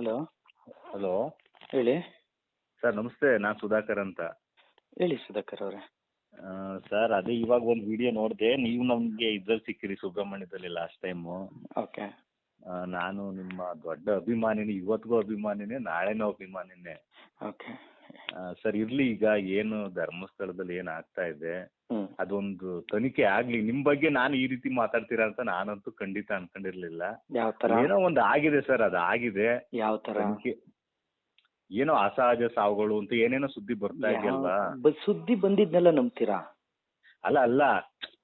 Hello. Hello. ಹೇಳಿ. Sir ನಮಸ್ತೆ ನಾನು ಸುಧಾಕರ್ ಅಂತ. ಹೇಳಿ ಸುಧಾಕರ್ ಅವರೇ. ಸರ್ ಅದೇ ಇವಾಗ ಒಂದು ವಿಡಿಯೋ ನೋಡಿದೆ ನೀವು ನಮಗೆ ಇದ್ರಲ್ಲಿ ಸಿಕ್ಕಿರಿ ಸುಬ್ರಹ್ಮಣ್ಯದಲ್ಲಿ ಲಾಸ್ಟ್ ಟೈಮು ಓಕೆ. ನಾನು ನಿಮ್ಮ ದೊಡ್ಡ ಅಭಿಮಾನಿನಿ ಇವತ್ತಿಗೂ ಅಭಿಮಾನಿನೇ ನಾಳೆನೂ ಅಭಿಮಾನಿನೇ. ಓಕೆ. ಸರ್ ಇರ್ಲಿ ಈಗ ಏನು ಧರ್ಮಸ್ಥಳದಲ್ಲಿ ಏನ್ ಆಗ್ತಾ ಇದೆ ಅದೊಂದು ತನಿಖೆ ಆಗ್ಲಿ. ನಿಮ್ ಬಗ್ಗೆ ನಾನು ಈ ರೀತಿ ಮಾತಾಡ್ತೀರಾ ಅಂತ ನಾನಂತೂ ಖಂಡಿತ ಅನ್ಕೊಂಡಿರ್ಲಿಲ್ಲ. ಯಾವ ಏನೋ ಒಂದು ಆಗಿದೆ ಸರ್ ಅದು ಆಗಿದೆ. ಯಾವ ತನಿಖೆ ಏನೋ ಅಸಹಜ ಸಾವುಗಳು ಅಂತ ಏನೇನೋ ಸುದ್ದಿ ಬರ್ತಾ ಇದೆಯಲ್ವಾ ಬ- ಸುದ್ದಿ ಬಂದಿದ್ನೆಲ್ಲ ನಂಬ್ತೀರಾ? ಅಲ್ಲ ಅಲ್ಲ.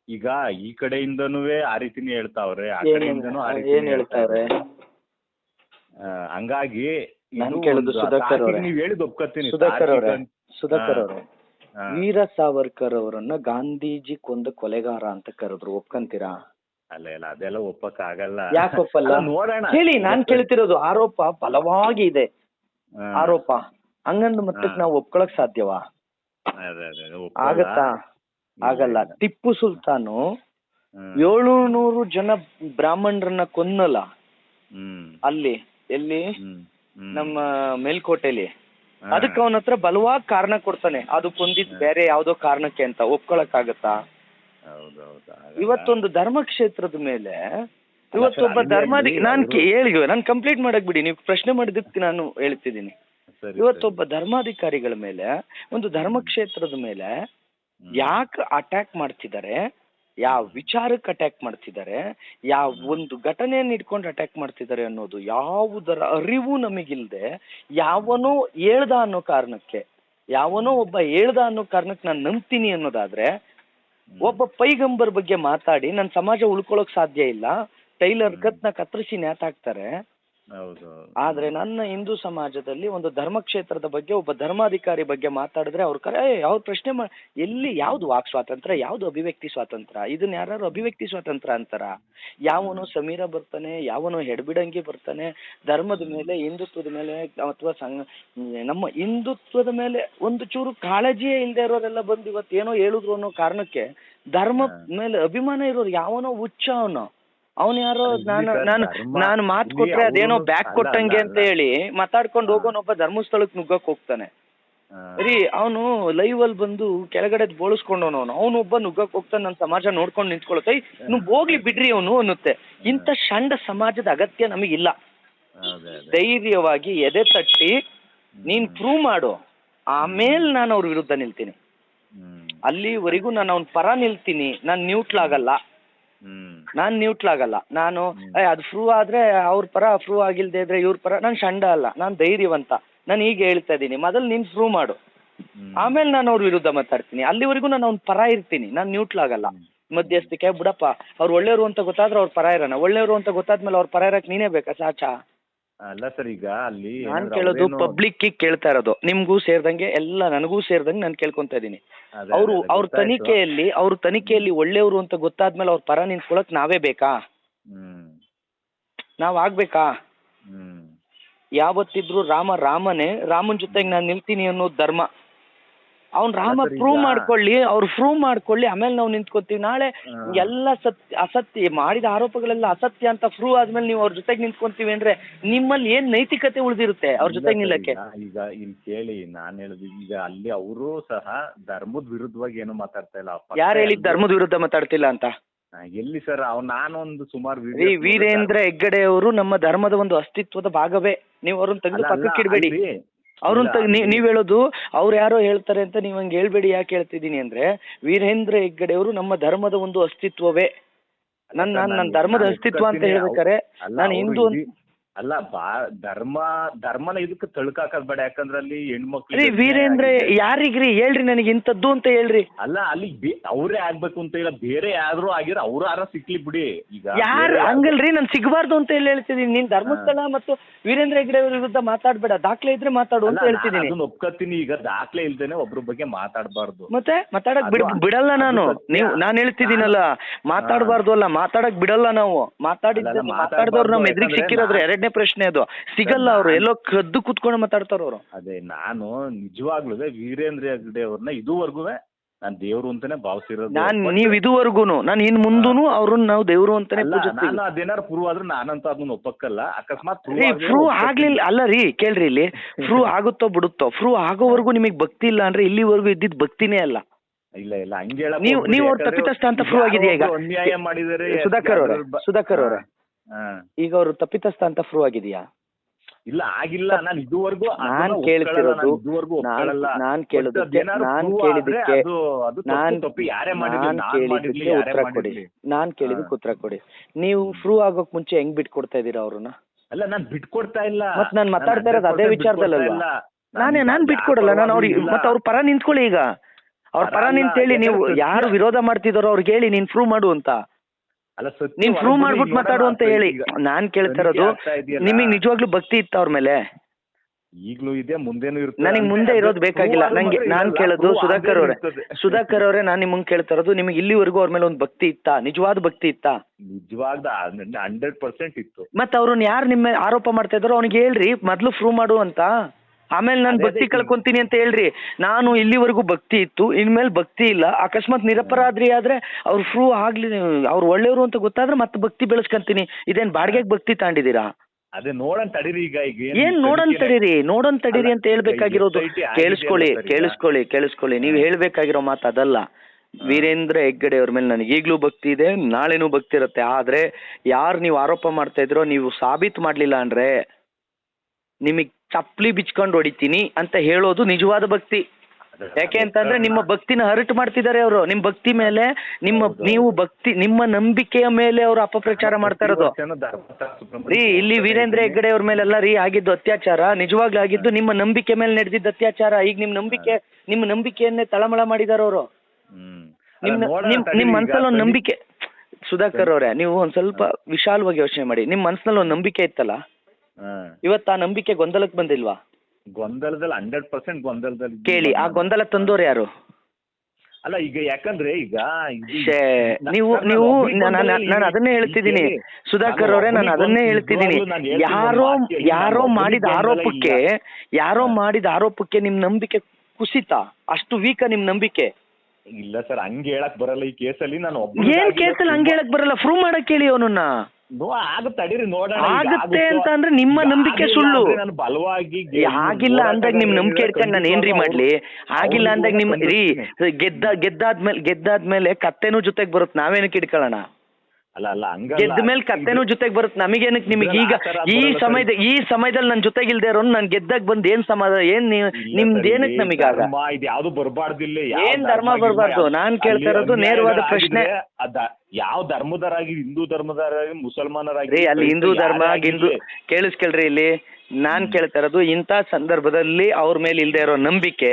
ಈಗ ಈ ಕಡೆಯಿಂದನೂ ಆ ರೀತಿನೇ ಹೇಳ್ತಾವ್ರೆ ಆ ಏನ್ ಕಡೆಯಿಂದನೂ ಆ ಏನ್ ಹೇಳ್ತಾವ್ರೆ? ಹಂಗಾಗಿ ನಾನ್ ಕೇಳಿದ ಸುಧಾಕರ್ ಅವ್ರೆ. ನೀವ್ ಹೇಳಿದ್ ಒಪ್ಕೊತೀನಿ. ಸುಧಾಕರ್ ಅವರೇ. ಸುಧಾಕರ್. ಅವರೇ. ವೀರ ಸಾವರ್ಕರ್ ಅವರನ್ನ ಗಾಂಧೀಜಿ ಕೊಂದ ಕೊಲೆಗಾರ ಅಂತ ಕರೆದ್ರು. ಒಪ್ಕಂತೀರಾ? ಅಲ್ಲ ಇಲ್ಲ ಅದೆಲ್ಲ ಒಪ್ಪಕ್ ಆಗಲ್ಲ ಯಾಕೆ ಒಪ್ಪಲ್ಲ? ನೋಡೋಣ. ಹೇಳಿ ನಾನ್ ಕೇಳ್ತಿರೋದು ಆರೋಪ ಬಲವಾಗಿ ಇದೆ. ಆರೋಪ. ಹಂಗಂದ್ ಹಾ. ನಾವು ಒಪ್ಕೊಳಕ್ ಸಾಧ್ಯವಾ? ಆಗತ್ತಾ? ಆಗಲ್ಲ. ಟಿಪ್ಪು ಸುಲ್ತಾನು. ಏಳುನೂರು ಜನ ಬ್ರಾಹ್ಮಣರನ್ನ ಕೊನ್ನಲ್ಲ. ಅಲ್ಲಿ ಎಲ್ಲಿ. ನಮ್ಮ ಮೇಲ್ಕೋಟೆಲಿ. ಅದಕ್ಕೆ ಅವನ ಹತ್ರ ಬಲವಾಗ್ ಕಾರಣ ಕೊಡ್ತಾನೆ. ಅದು ಕೊಂದಿದ್ ಬೇರೆ ಯಾವ್ದೋ ಕಾರಣಕ್ಕೆ ಅಂತ ಒಪ್ಕೊಳಕ್ ಆಗತ್ತಾ. ಇವತ್ತೊಂದು ಧರ್ಮಕ್ಷೇತ್ರದ ಮೇಲೆ ಇವತ್ತೊಬ್ಬ ಧರ್ಮ ಧರ್ಮಾಧಿ ನಾನ್ ಅವರು- ಹೇಳಿ ನಾನು ಕಂಪ್ಲೀಟ್ ಮಾಡಕ್ ಬಿಡಿ. ನೀವು ಪ್ರಶ್ನೆ ಮಾಡಿದಕ್ಕೆ ನಾನು ಹೇಳ್ತಿದ್ದೀನಿ. ಇವತ್ತೊಬ್ಬ ಧರ್ಮಾಧಿಕಾರಿಗಳ ಮೇಲೆ ಒಂದು ಧರ್ಮಕ್ಷೇತ್ರದ ಮೇಲೆ ಯಾಕ್ ಯಾಕೆ ಅಟ್ಯಾಕ್ ಮಾಡ್ತಿದ್ದಾರೆ? ಯಾವ ವಿಚಾರಕ್ಕೆ ಅಟ್ಯಾಕ್ ಮಾಡ್ತಿದ್ದಾರೆ ಯಾವ ಒಂದು ಘಟನೆಯನ್ನು ಇಟ್ಕೊಂಡು ಅಟ್ಯಾಕ್ ಮಾಡ್ತಿದ್ದಾರೆ ಅನ್ನೋದು ಯಾವುದರ ಅರಿವು ನಮಗಿಲ್ದೆ ಯಾವನೋ ಹೇಳ್ದ ಅನ್ನೋ ಕಾರಣಕ್ಕೆ ಯಾವನೋ ಒಬ್ಬ ಹೇಳ್ದ ಅನ್ನೋ ಕಾರಣಕ್ಕೆ ನಾನು ನಂಬ್ತೀನಿ ಅನ್ನೋದಾದ್ರೆ ಒಬ್ಬ ಪೈಗಂಬರ್ ಬಗ್ಗೆ ಮಾತಾಡಿ ನನ್ನ ಸಮಾಜ ಉಳ್ಕೊಳಕ್ ಸಾಧ್ಯ ಇಲ್ಲ ಟೈಲರ್ ಕತ್ನ ಕತ್ತರಿಸಿ ನೇತಾಕ್ತಾರೆ. ಆದ್ರೆ ನನ್ನ ಹಿಂದೂ ಸಮಾಜದಲ್ಲಿ ಒಂದು ಧರ್ಮ ಕ್ಷೇತ್ರದ ಬಗ್ಗೆ ಒಬ್ಬ ಧರ್ಮಾಧಿಕಾರಿ ಬಗ್ಗೆ ಮಾತಾಡಿದ್ರೆ ಅವ್ರ ಕರೆ ಅವ್ರ ಪ್ರಶ್ನೆ ಮಾ ಎಲ್ಲಿ ಯಾವ್ದು ವಾಕ್ ಸ್ವಾತಂತ್ರ್ಯ ಯಾವ್ದು ಅಭಿವ್ಯಕ್ತಿ ಸ್ವಾತಂತ್ರ್ಯ? ಇದನ್ನ ಯಾರು ಅಭಿವ್ಯಕ್ತಿ ಸ್ವಾತಂತ್ರ್ಯ ಅಂತಾರ? ಯಾವನೋ ಸಮೀರ ಬರ್ತಾನೆ ಯಾವನೋ ಹೆಡ್ಬಿಡಂಗಿ ಬರ್ತಾನೆ ಧರ್ಮದ ಮೇಲೆ ಹಿಂದುತ್ವದ ಮೇಲೆ ಅಥವಾ ಸಂಘ ನಮ್ಮ ಹಿಂದುತ್ವದ ಮೇಲೆ ಒಂದು ಚೂರು ಕಾಳಜಿಯೇ ಇಲ್ಲದೆ ಇರೋರೆಲ್ಲ ಬಂದು ಇವತ್ತೇನೋ ಏನೋ ಹೇಳಿದ್ರು ಅನ್ನೋ ಕಾರಣಕ್ಕೆ ಧರ್ಮ ಮೇಲೆ ಅಭಿಮಾನ ಇರೋರು ಯಾವನೋ ಹುಚ್ಚ ಅವನು. ಅವನು ಯಾರೋ ನಾನು ನಾನು ನಾನು ಮಾತು ಕೊಟ್ರೆ ಅದೇನೋ ಬ್ಯಾಕ್ ಕೊಟ್ಟಂಗೆ ಅಂತ ಹೇಳಿ ಮಾತಾಡ್ಕೊಂಡು ಹೋಗೋನ್ ಹೋಗೋನೊಬ್ಬ ಧರ್ಮಸ್ಥಳಕ್ಕೆ ನುಗ್ಗಕ್ ಹೋಗ್ತಾನೆ. ಸರಿ ರೀ ಅವನು ಲೈವ್ ಅಲ್ಲಿ ಬಂದು ಕೆಳಗಡೆ ಬೋಳಿಸ್ಕೊಂಡವನು ಅವನು. ಅವನೊಬ್ಬ ನುಗ್ಗಕ್ ಹೋಗ್ತಾನೆ ನನ್ನ ಸಮಾಜ ನೋಡ್ಕೊಂಡು ನಿಂತ್ಕೊಳತ್ತೆ ನೀವು ಹೋಗ್ಲಿ ಬಿಡ್ರಿ ಅವನು ಅನ್ನುತ್ತೆ. ಇಂಥ ಷಂಡ ಸಮಾಜದ ಅಗತ್ಯ ನಮಗಿಲ್ಲ. ಧೈರ್ಯವಾಗಿ ಎದೆ ತಟ್ಟಿ ನೀನ್ ಪ್ರೂವ್ ಮಾಡು. ಆಮೇಲೆ ನಾನು ಅವ್ರ ವಿರುದ್ಧ ನಿಲ್ತೀನಿ. ಅಲ್ಲಿವರೆಗೂ ನಾನು ಅವನ್ ಪರ ನಿಲ್ತೀನಿ. ನಾನು ನ್ಯೂಟ್ಲ್ ಆಗಲ್ಲ. ಹ್ಮ್ ನಾನು ನ್ಯೂಟ್ಲ್ ಆಗಲ್ಲ. ನಾನು ಏ ಅದು ಫ್ರೂ ಆದ್ರೆ ಅವ್ರ ಪರ ಪ್ರೂವ್ ಆಗಿಲ್ದೇ ಇದ್ರೆ ಇವ್ರ ಪರ ನಾನು ಷಂಡ ಅಲ್ಲ. ನಾನು ಧೈರ್ಯವಂತ. ನಾನು ಈಗ ಹೇಳ್ತಾ ಇದ್ದೀನಿ. ಮೊದಲು ನೀನ್ ಫ್ರೂ ಮಾಡು. ಆಮೇಲೆ ನಾನು ಅವ್ರ ವಿರುದ್ಧ ಮಾತಾಡ್ತೀನಿ. ಅಲ್ಲಿವರೆಗೂ ನಾನು ಅವ್ನ ಪರ ಇರ್ತೀನಿ. ನಾನು ನ್ಯೂಟ್ಲ್ ಆಗಲ್ಲ. ಮಧ್ಯಸ್ಥಿಕೆ ಬಿಡಪ್ಪ. ಅವ್ರು ಒಳ್ಳೆಯವರು ಅಂತ ಗೊತ್ತಾದ್ರೆ ಅವ್ರ ಪರ ಇರೋಣ. ಒಳ್ಳೆಯವರು ಅಂತ ಗೊತ್ತಾದ್ಮೇಲೆ ಅವ್ರ ಪರ ಇರಕ್ಕೆ ನೀನೇ ಬೇಕಾ ಸಾಚಾ? ಅಲ್ಲ ಸರ್ ಈಗ ಅಲ್ಲಿ ನಾನು ಏನಾದ್ರು ಕೇಳೋದು ಪಬ್ಲಿಕ್ ಪಬ್ಲಿಕ್ ಕೇಳ್ತಾ ಇರೋದು. ನಿಮ್ಗೂ ಸೇರ್ದಂಗೆ ಎಲ್ಲ ನನಗೂ ಸೇರ್ದಂಗೆ ನಾನು ಕೇಳ್ಕೊಂತ ಇದ್ದೀನಿ. ಅದೇ, ಅವರು ಅದೇ, ಅವ್ರ ಗೊತ್ತಾಯ್ತು. ತನಿಖೆಯಲ್ಲಿ ಅವ್ರ ತನಿಖೆಯಲ್ಲಿ ಒಳ್ಳೆಯವರು ಅಂತ ಗೊತ್ತಾದ್ಮೇಲೆ ಅವ್ರ ಪರ ನಿಂತ್ಕೊಳಕ್ ನಾವೇ ಬೇಕಾ? ಹ್ಮ್. ನಾವ್ ಆಗ್ಬೇಕಾ? ಹ್ಮ್. ಯಾವತ್ತಿದ್ರು ರಾಮ ರಾಮನೇ ರಾಮನ್ ಜೊತೆಗೆ ನಾನು ನಿಲ್ತೀನಿ ಅನ್ನೋದು ಧರ್ಮ. ಅವ್ನ್ ರಾಮ ಪ್ರೂವ್ ಮಾಡ್ಕೊಳ್ಳಿ ಅವ್ರು ಪ್ರೂವ್ ಮಾಡ್ಕೊಳ್ಳಿ ಆಮೇಲೆ ನಾವು ನಿಂತ್ಕೋತೀವಿ. ನಾಳೆ. ಎಲ್ಲ ಸತ್ಯ ಅಸತ್ಯ ಮಾಡಿದ ಆರೋಪಗಳೆಲ್ಲ ಅಸತ್ಯ ಅಂತ ಪ್ರೂವ್ ಆದ್ಮೇಲೆ ನೀವು ಅವ್ರ ಜೊತೆಗೆ ನಿಂತ್ಕೊಂತೀವಿ ಅಂದ್ರೆ ನಿಮ್ಮಲ್ಲಿ ಏನ್ ನೈತಿಕತೆ ಉಳಿದಿರುತ್ತೆ ಅವ್ರ ಜೊತೆಗೆ ನಿಲ್ಲಕ್ಕೆ? ಈಗ- ಇಲ್ಲಿ ಕೇಳಿ ನಾನು ಹೇಳುದು ಈಗ ಅಲ್ಲಿ ಅವರು ಸಹ ಧರ್ಮದ ವಿರುದ್ಧವಾಗಿ ಏನು ಮಾತಾಡ್ತಾ ಇಲ್ಲ. ಯಾರು ಹೇಳಿದ್ ಧರ್ಮದ ವಿರುದ್ಧ ಮಾತಾಡ್ತಿಲ್ಲ ಅಂತ? ಎಲ್ಲಿ ಸರ್? ಅವ್ ನಾನೊಂದು ಸುಮಾರು ವೀರೇಂದ್ರ. ಹೆಗ್ಗಡೆ ಅವರು ನಮ್ಮ ಧರ್ಮದ ಒಂದು ಅಸ್ತಿತ್ವದ ಭಾಗವೇ. ನೀವು ಅವ್ರನ್ನ ತೆಗೆದು ಪಕ್ಕಕ್ಕೆ ಇಡಬೇಡಿ ಅವ್ರನ್ನ ಅಂತ ನೀವ್ ಹೇಳೋದು ಅವ್ರು ಯಾರೋ ಹೇಳ್ತಾರೆ ಅಂತ ನೀವ್ ಹಂಗೆ ಹೇಳ್ಬೇಡಿ ಯಾಕೆ ಹೇಳ್ತಿದ್ದೀನಿ ಅಂದ್ರೆ ವೀರೇಂದ್ರ ಹೆಗ್ಗಡೆ ಅವರು ನಮ್ಮ ಧರ್ಮದ ಒಂದು ಅಸ್ತಿತ್ವವೇ. ನನ್ ನಾನ್ ನನ್ನ ನಾನು- ಧರ್ಮದ ಅಸ್ತಿತ್ವ ಅಂತ ಹೇಳ್ಬೇಕಾರೆ ನಾನು ಹಿಂದೂ ಅಲ್ಲ ಬಾ ಧರ್ಮ ಧರ್ಮನ ಇದಕ್ಕೆ ತಳ್ಕಾಕದ್ ಬೇಡ ಯಾಕಂದ್ರೆ ಅಲ್ಲಿ ಹೆಣ್ಮಕ್ಳು ರೀ ವೀರೇಂದ್ರ ಯಾರಿಗ್ರಿ? ಹೇಳ್ರಿ ನನಗೆ ಇಂಥದ್ದು ಅಂತ ಹೇಳ್ರಿ. ಅಲ್ಲ ಅಲ್ಲಿ ಬೇ- ಅವ್ರೇ ಆಗ್ಬೇಕು ಅಂತ ಇಲ್ಲ ಬೇರೆ ಯಾರು ಆಗಿರ ಅವ್ರು ಯಾರ ಸಿಕ್ಲಿ ಬಿಡಿ. ಈಗ ಯಾರು ಬೇರೆ ಯಾರು- ಹಂಗಲ್ರಿ ನಾನು ಸಿಗಬಾರ್ದು ಅಂತ ಹೇಳಿ ಹೇಳ್ತಿದೀನಿ. ನೀನ್ ಧರ್ಮಸ್ಥಳ ಮತ್ತು ವೀರೇಂದ್ರ ಹೆಗ್ಡೆ ಅವ್ರ ವಿರುದ್ಧ ಮಾತಾಡ್ಬೇಡ. ದಾಖಲೆ ಇದ್ರೆ ಮಾತಾಡು ಅಲ್ಲ, ಅಂತ ಹೇಳ್ತಿದೀನಿ. ನಾನು ಅದನ್ನ ಒಪ್ಕೊತೀನಿ ಈಗ ದಾಖಲೆ ಇಲ್ದೇನೆ ಒಬ್ರ ಬಗ್ಗೆ ಮಾತಾಡಬಾರ್ದು. ಮತ್ತೆ ಮಾತಾಡಕ್ ಬಿಡ್ ಅದು- ಬಿಡಲ್ಲ ಅದು ನಾನು. ಸತ್ಯ. ನೀವು ನಾನು ಹೇಳ್ತಿದ್ದೀನಲ್ಲ ಮಾತಾಡಬಾರ್ದು ಅಲ್ಲ ಮಾತಾಡಕ್ ಬಿಡಲ್ಲ ನಾವು. ಮಾತಾಡಿದ್ರೆ ಅಲ್ಲ, ಮಾತಾಡಿದವ್ರು ನಮ್ಮ ಎದುರಿಗೆ ಯಾಕಂದ್ರೆ ಸಿಕ್ಕಿರೋದ್ರೆ ನಾ- ಎರಡನೇ ಪ್ರಶ್ನೆ ಅದು. ಸಿಗಲ್ಲ ಅವ್ರು. ಎಲ್ಲೋ ಕದ್ದು ಕುತ್ಕೊಂಡು ಮಾತಾಡ್ತಾರ ಅವರು. ಅದೇ ನಾನು ನಿಜವಾಗ್ಲೂ ವೀರೇಂದ್ರ ಹೆಗ್ಡೆ ಅವ್ರನ್ನ ಇದುವರೆಗೂ ನಾನ್ ದೇವ್ರು ಅಂತಾನೆ ಭಾವಿಸಿರೋದು. ನಾನ್ ನೀವ್ ಇದುವರೆಗೂನು. ನಾನು ಇನ್ ಮುಂದೂನು ಅವ್ರನ್ನ ನಾವು ದೇವ್ರು ಅಂತಾನೆ ನಾನು ಅದೇನಾರು ಪ್ರೂವ್ ಆದ್ರೆ ನಾನಂತ ಅದನ್ನ ಒಪ್ಪಕ್ಕಲ್ಲ. ಅಕಸ್ಮಾತ್ ಪ್ರೂವ್. ಆಗ್ಲಿಲ್ಲ. ಅಲ್ಲ ರೀ ಕೇಳ್ರಿ ಇಲ್ಲಿ. ಫ್ರೂ ಆಗುತ್ತೋ ಬಿಡುತ್ತೋ? ಫ್ರೂ ಆಗೋವರೆಗೂ ನಿಮಗೆ ಭಕ್ತಿ ಇಲ್ಲ ಅಂದ್ರೆ ಇಲ್ಲಿವರೆಗೂ ಇದ್ದಿದ್ ಭಕ್ತಿನೇ ಅಲ್ಲ. ಇಲ್ಲ ಇಲ್ಲ. ಹಂಗೆ ನೀವ್ ನೀವು- ಅವ್ರ ತಪ್ಪಿತಸ್ಥ ಅಂತ ಪ್ರೂವ್ ಆಗಿದೆಯಾ ಈಗ? ಅನ್ಯಾಯ ಮಾಡಿದರೆ ಸುಧಾಕರ್ ಅವರ ಸುಧಾಕರ್ ಅವ್ರೆ. ಈಗ ಅವರು ತಪ್ಪಿತಸ್ಥ ಅಂತ ಫ್ರೂ ಆಗಿದೆಯಾ? ಇಲ್ಲ ಆಗಿಲ್ಲ. ನಾನು ಇದುವರೆಗೂ ನಾನ್ ಕೇಳ್ತಿರೋದು ನಾನ್ ಕೇಳಿದಕ್ಕೆ ನಾನ್ ಕೇಳೋದಕ್ಕೆ ನಾನ್ ಕೇಳಿದಕ್ಕೆ ನಾನ್ ಯಾರೇ ಉತ್ತರ ಕೊಡಿ. ನಾನ್ ಕೇಳಿದಕ್ಕೆ ಉತ್ತರ ಕೊಡಿ. ನೀವು ಫ್ರೂ ಆಗೋಕ್ ಮುಂಚೆ ಹೆಂಗ್ ಬಿಟ್ಕೊಡ್ತಾ ಇದೀರಾ ಅವ್ರನ್ನ? ಅಲ್ಲ ನಾನ್ ಬಿಟ್ಕೊಡ್ತಾ ಇಲ್ಲ. ಮತ್ ನಾನ್ ಮಾತಾಡ್ತಾ ಇರೋದು ಅದೇ 100% ವಿಚಾರದಲ್ಲಲ್ವಾ? ಬಿಟ್ಕೊಡ್ತಾ ನಾನೇ ನಾನ್ ಬಿಟ್ಕೊಡಲ್ಲ. ನಾನು ಅವ್ರಿಗೆ ಮತ್ ಮತ್ತೆ ಅವ್ರ ಪರ ನಿಂತ್ಕೊಳ್ಳಿ ಈಗ. ಅವ್ರ ಪರ ನಿಂತ್ ಹೇಳಿ ನಿಂತೇಳಿ ನೀವು ಯಾರು ವಿರೋಧ ಮಾಡ್ತಿದಾರೋ ಅವ್ರಿಗೆ ಹೇಳಿ ನೀನ್ ಪ್ರೂವ್ ಮಾಡು ಅಂತ. ನೀನ್ ಪ್ರೂವ್ ಮಾಡ್ಬಿಟ್ ಮಾಡ್ಬಿಟ್ಟು ಮಾತಾಡು ಅಂತ ಹೇಳಿ. ನಾನ್ ಕೇಳ್ತಾ ಇರೋದು. ನಿಮಗ್ ನಿಜವಾಗ್ಲೂ ಭಕ್ತಿ ಇತ್ತ ಅವ್ರ ಮೇಲೆ. ಈಗಲೂ ಇದೆ ಮುಂದೆನೂ ಇರುತ್ತೆ. ನನಗೆ ಮುಂದೆ ಇರೋದು ಬೇಕಾಗಿಲ್ಲ. ನಂಗೆ ನಾನ್ ಕೇಳೋದು ಸುಧಾಕರ್ ಅವರೇ. ಸುಧಾಕರ್ ಅವರೇ ನಾನ್ ನಿಮ್ಗೆ ಕೇಳ್ತಾ ಇರೋದು ನಿಮಗೆ ಇಲ್ಲಿವರೆಗೂ ಅವ್ರ ಮೇಲೆ ಒಂದು ಭಕ್ತಿ ಇತ್ತಾ? ನಿಜವಾದ ಭಕ್ತಿ ಇತ್ತಾ? ನಿಜವಾದ ಹಂಡ್ರೆಡ್ ಪರ್ಸೆಂಟ್ ಇತ್ತು. ಮತ್ತೆ ಅವ್ರನ್ನ ಯಾರು ನಿಮ್ಮ ಆರೋಪ ಮಾಡ್ತಾ ಇದಾರೋ ಅವ್ನಿಗೆ ಹೇಳ್ರಿ ಮೊದ್ಲು ಪ್ರೂವ್ ಮಾಡು ಅಂತ. ಆಮೇಲೆ ನಾನು ಭಕ್ತಿ ಕಳ್ಕೊಂತೀನಿ ಅಂತ ಹೇಳ್ರಿ. ನಾನು ಇಲ್ಲಿವರೆಗೂ ಭಕ್ತಿ ಇತ್ತು ಇನ್ಮೇಲೆ ಭಕ್ತಿ ಇಲ್ಲ. ಅಕಸ್ಮಾತ್ ನಿರಪರಾದ್ರಿ ಆದ್ರೆ ಅವ್ರು ಫ್ರೂ ಆಗ್ಲಿ ಅವ್ರು ಒಳ್ಳೆಯವರು ಅಂತ ಗೊತ್ತಾದ್ರೆ ಮತ್ತೆ ಭಕ್ತಿ ಬೆಳೆಸ್ಕೊಂತೀನಿ. ಇದೇನ್ ಬಾಡಿಗೆಗೆ ಭಕ್ತಿ ತಾಂಡಿದೀರಾ? ಅದೇ ನೋಡನ್ ತಡೀರಿ ಈಗ ಈಗ ಏನ್ ನೋಡನ್ ತಡೀರಿ? ನೋಡನ್ ತಡೀರಿ ಅಂತ ಹೇಳ್ಬೇಕಾಗಿರೋದು. ಕೇಳಿಸ್ಕೊಳ್ಳಿ ಕೇಳಿಸ್ಕೊಳ್ಳಿ ಕೇಳಿಸ್ಕೊಳ್ಳಿ. ನೀವು ಹೇಳ್ಬೇಕಾಗಿರೋ ಮಾತು ಅದಲ್ಲ. ವೀರೇಂದ್ರ ಹೆಗ್ಗಡೆ ಅವ್ರ ಮೇಲೆ ನನಗೆ ಈಗಲೂ ಭಕ್ತಿ ಇದೆ ನಾಳೆನೂ ಭಕ್ತಿ ಇರುತ್ತೆ. ಆದ್ರೆ ಯಾರು ನೀವು ಆರೋಪ ಮಾಡ್ತಾ ಇದ್ರೋ ನೀವು ಸಾಬೀತು ಮಾಡ್ಲಿಲ್ಲ ಅಂದ್ರೆ ನಿಮಗೆ ಚಪ್ಪಲಿ ಬಿಚ್ಕೊಂಡು ಹೊಡಿತೀನಿ ಅಂತ ಹೇಳೋದು ನಿಜವಾದ ಭಕ್ತಿ. ಯಾಕೆ ಅಂತಂದ್ರೆ ನಿಮ್ಮ ಭಕ್ತಿನ ಹರಟ್ ಮಾಡ್ತಿದ್ದಾರೆ ಅವರು. ನಿಮ್ ಭಕ್ತಿ ಮೇಲೆ ನಿಮ್ಮ ನೀವು ಭಕ್ತಿ ನಿಮ್ಮ ನಂಬಿಕೆಯ ಮೇಲೆ ಅವರು ಅಪಪ್ರಚಾರ ಮಾಡ್ತಾ ಇರೋದು. ರೀ ಇಲ್ಲಿ ವೀರೇಂದ್ರ ಹೆಗ್ಗಡೆ ಅವ್ರ ಮೇಲೆಲ್ಲ ರೀ ಆಗಿದ್ದು ಅತ್ಯಾಚಾರ. ನಿಜವಾಗ್ಲೂ ಆಗಿದ್ದು ನಿಮ್ಮ ನಂಬಿಕೆ ಮೇಲೆ ನಡೆದಿದ್ದ ಅತ್ಯಾಚಾರ. ಈಗ ನಿಮ್ ನಂಬಿಕೆ ನಿಮ್ಮ ನಂಬಿಕೆಯನ್ನೇ ತಳಮಳ ಮಾಡಿದಾರ ಅವರು. ನಿಮ್ ನಿಮ್ ಮನ್ಸಲ್ಲಿ ಒಂದು ನಂಬಿಕೆ ಸುಧಾಕರ್ ಅವರೇ ನೀವು ಒಂದ್ ಸ್ವಲ್ಪ ವಿಶಾಲವಾಗಿ ಯೋಚನೆ ಮಾಡಿ. ನಿಮ್ ಮನ್ಸಿನಲ್ಲಿ ಒಂದು ನಂಬಿಕೆ ಇತ್ತಲ್ಲ. ಇವತ್ತು ಆ ನಂಬಿಕೆ ಗೊಂದಲಕ್ಕೆ ಬಂದಿಲ್ವಾ? ಗೊಂದಲದಲ್ಲಿ ಹಂಡ್ರೆಡ್ ಪರ್ಸೆಂಟ್ ಗೊಂದಲದಲ್ಲಿ ಕೇಳಿ ಆ ಗೊಂದಲ ತಂದೋರು ಯಾರು? ಅಲ್ಲ ಈಗ ಯಾಕಂದ್ರೆ ಈಗ ನೀವು ನಾನು ನೀವು ನಾನು ಅದನ್ನೇ ಹೇಳ್ತಿದ್ದೀನಿ. ಸುಧಾಕರ್ ಅವರೇ ನಾನು ಅದನ್ನೇ ಹೇಳ್ತಿದ್ದೀನಿ. ಯಾರೋ ಯಾರೋ ಮಾಡಿದ ಆರೋಪಕ್ಕೆ. ಯಾರೋ. ಮಾಡಿದ ಆರೋಪಕ್ಕೆ ನಿಮ್ ನಂಬಿಕೆ ಕುಸಿತ? ಅಷ್ಟು ವೀಕ ನಿಮ್ ನಂಬಿಕೆ? ಇಲ್ಲ ಸರ್ ಹಂಗೆ ಹೇಳಕ್ ಬರಲ್ಲ. ಈ ಕೇಸಲ್ಲಿ ನಾನು ಏನ್ ಕೇಸಲ್ಲಿ ಹಂಗೆ ಹೇಳಕ್ ಬರಲ್ಲ? ಪ್ರೂವ್ ಮಾಡಕ್ ಕೇಳಿ ಅವನನ್ನ. ಆಗುತ್ತೆ ತಡೀರಿ ನೋಡೋಣ ಈಗ ಆಗುತ್ತೆ ಅಂತ ಅಂದ್ರೆ ನಿಮ್ಮ ಈಗ ನಂಬಿಕೆ ಆಗಿಲ್ಲ ಸುಳ್ಳು. ಅಂದ್ರೆ ನಾನು ಬಲವಾಗಿ ಗೆ- ಆಗಿಲ್ಲ ಅಂದಾಗ ನಿಮ್ ನಂಬಿಕೆ ಇಟ್ಕೊಂಡು ನಾನು ಏನ್ರಿ ಮಾಡ್ಲಿ? ಆಗಿಲ್ಲ ಅವ್ರು ಅಂದಾಗ ನಿಮ್ ರೀ. ಗೆದ್ದ ಗೆದ್ದಾದ್ಮೇಲೆ ಗೆದ್ದಾದ್ಮೇಲೆ ಕತ್ತೆನೂ ಜೊತೆಗ್ ಬರುತ್ತೆ ನಾವೇನಕ್ಕೆ ಇಟ್ಕೊಳ್ಳೋಣ ಅಲ್ಲ ಅಲ್ಲ ಹಂಗಲ್ಲ. ಗೆದ್ದ ಮೇಲೆ ಕತ್ತೆನೂ ಜೊತೆಗೆ ಬರುತ್ತೆ. ನಮಗೇನಕ್ಕೆ ನಿಮಗೆ ಈಗ ಇದ್ರಲ್ಲಿ ಆ ಥರ ಈ ಬರಲ್ಲ ಸಮಯದ ಈ ಸಮಯದಲ್ಲಿ ನನ್ನ ಜೊತೆಗಿಲ್ದೇ ಇರೋನು ನಾನು ಗೆದ್ದಾಗ ಬಂದ್ ಏನ್ ಸಮಾಧಾನ ಏನ್ ನೀವು ಇಲ್ಲ ನಿಮ್ದು ಏನಕ್ಕೆ ನಮಗೆ ಧರ್ಮ ಇದು ಯಾವ್ದು ಬರಬಾರ್ದಿಲ್ಲ ಏನ್ ಧರ್ಮ ಬರ್ಬಾರ್ದು? ನಾನ್ ಕೇಳ್ತಾ ಇರೋದು ನೇರವಾದ ಪ್ರಶ್ನೆ. ಯಾವ ಧರ್ಮದರಾಗಿ ಹಿಂದೂ ಧರ್ಮದರಾಗಿ ಮುಸಲ್ಮಾನರಾಗಿ ರೀ ಅಲ್ಲಿ ಹಿಂದೂ ಯಾರೇ ಧರ್ಮ ಆಗಿರ್ಲಿ, ಹಿಂದೂ ಕೇಳಿಸ್ಕೊಳ್ರಿ ಇಲ್ಲಿ. ನಾನ್ ಕೇಳ್ತಾ ಇರೋದು ಇಂತ ಸಂದರ್ಭದಲ್ಲಿ ಅವ್ರ ಮೇಲೆ ಇಲ್ದೇ ಇರೋ ನಂಬಿಕೆ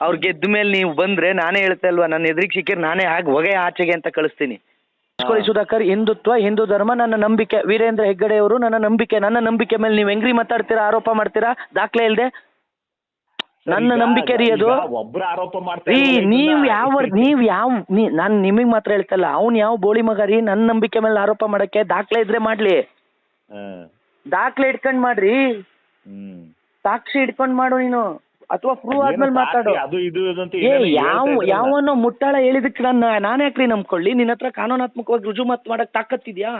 ಅವ್ರ್ ಗೆದ್ದ ಮೇಲೆ ನೀವು ಬಂದ್ರೆ ನಾನೇ ಹೇಳ್ತಾ ಇಲ್ವಾ ನನ್ನ ಎದುರಿಗೆ ಸಿಕ್ಕಿರ್ ನಾನೇ ಹಾಗೆ ಹೊಗೆ ಆಚೆಗೆ ಅಂತ ಕಳಿಸ್ತೀನಿ. ಸುಧಾಕರ್ ಹಿಂದುತ್ವ ಹಿಂದೂ ಧರ್ಮ ನನ್ನ ನಂಬಿಕೆ. ವೀರೇಂದ್ರ ಹೆಗ್ಗಡೆ ಅವರು ನನ್ನ ನಂಬಿಕೆ. ನನ್ನ ನಂಬಿಕೆ ಮೇಲೆ ನೀವು ಹೆಂಗ್ರಿ ಮಾತಾಡ್ತೀರಾ ಆರೋಪ ಮಾಡ್ತೀರಾ? ದಾಖಲೆ ಇಲ್ದೆ? ನನ್ನ ನಂಬಿಕೆ ರೀ ಅದು. ಒಬ್ರು ಆರೋಪ ಮಾಡ್ತಾ ರೀ ನೀವ್ ಯಾವ ನೀವ್ ಯಾವ ನಾನ್ ನಿಮಗೆ ಮಾತ್ರ ಹೇಳ್ತಲ್ಲ ಅವ್ನ್ ಯಾವ ಬೋಳಿ ಮಗ ರೀ ನನ್ನ ನಂಬಿಕೆ ಮೇಲೆ ಆರೋಪ ಮಾಡಕ್ಕೆ ದಾಖಲೆ ಇದ್ರೆ ಮಾಡ್ಲಿ. ದಾಖಲೆ ಇಟ್ಕೊಂಡ್ ಮಾಡ್ರಿ. ಸಾಕ್ಷಿ ಇಟ್ಕೊಂಡ್ ಮಾಡು ನೀನು. ಅಥವಾ ಪ್ರೂವ್ ಆದ್ಮೇಲೆ ಮಾತಾಡು. ಅದು ಇದು ಇದು ಅಂತ ಏ ಯಾವ ಯಾವನೋ ಮುಟ್ಟಾಳ ಹೇಳಿದಕ್ಕೆ ನಾನು ನಾನು ಯಾಕ್ರಿ ನಂಬ್ಕೊಳ್ಳಿ? ನಿನ್ನ ಹತ್ರ ಕಾನೂನಾತ್ಮಕವಾಗಿ ರುಜುಮಾತ್ ಮಾಡಕ್ ತಾಕತ್ತಿದ್ಯಾ?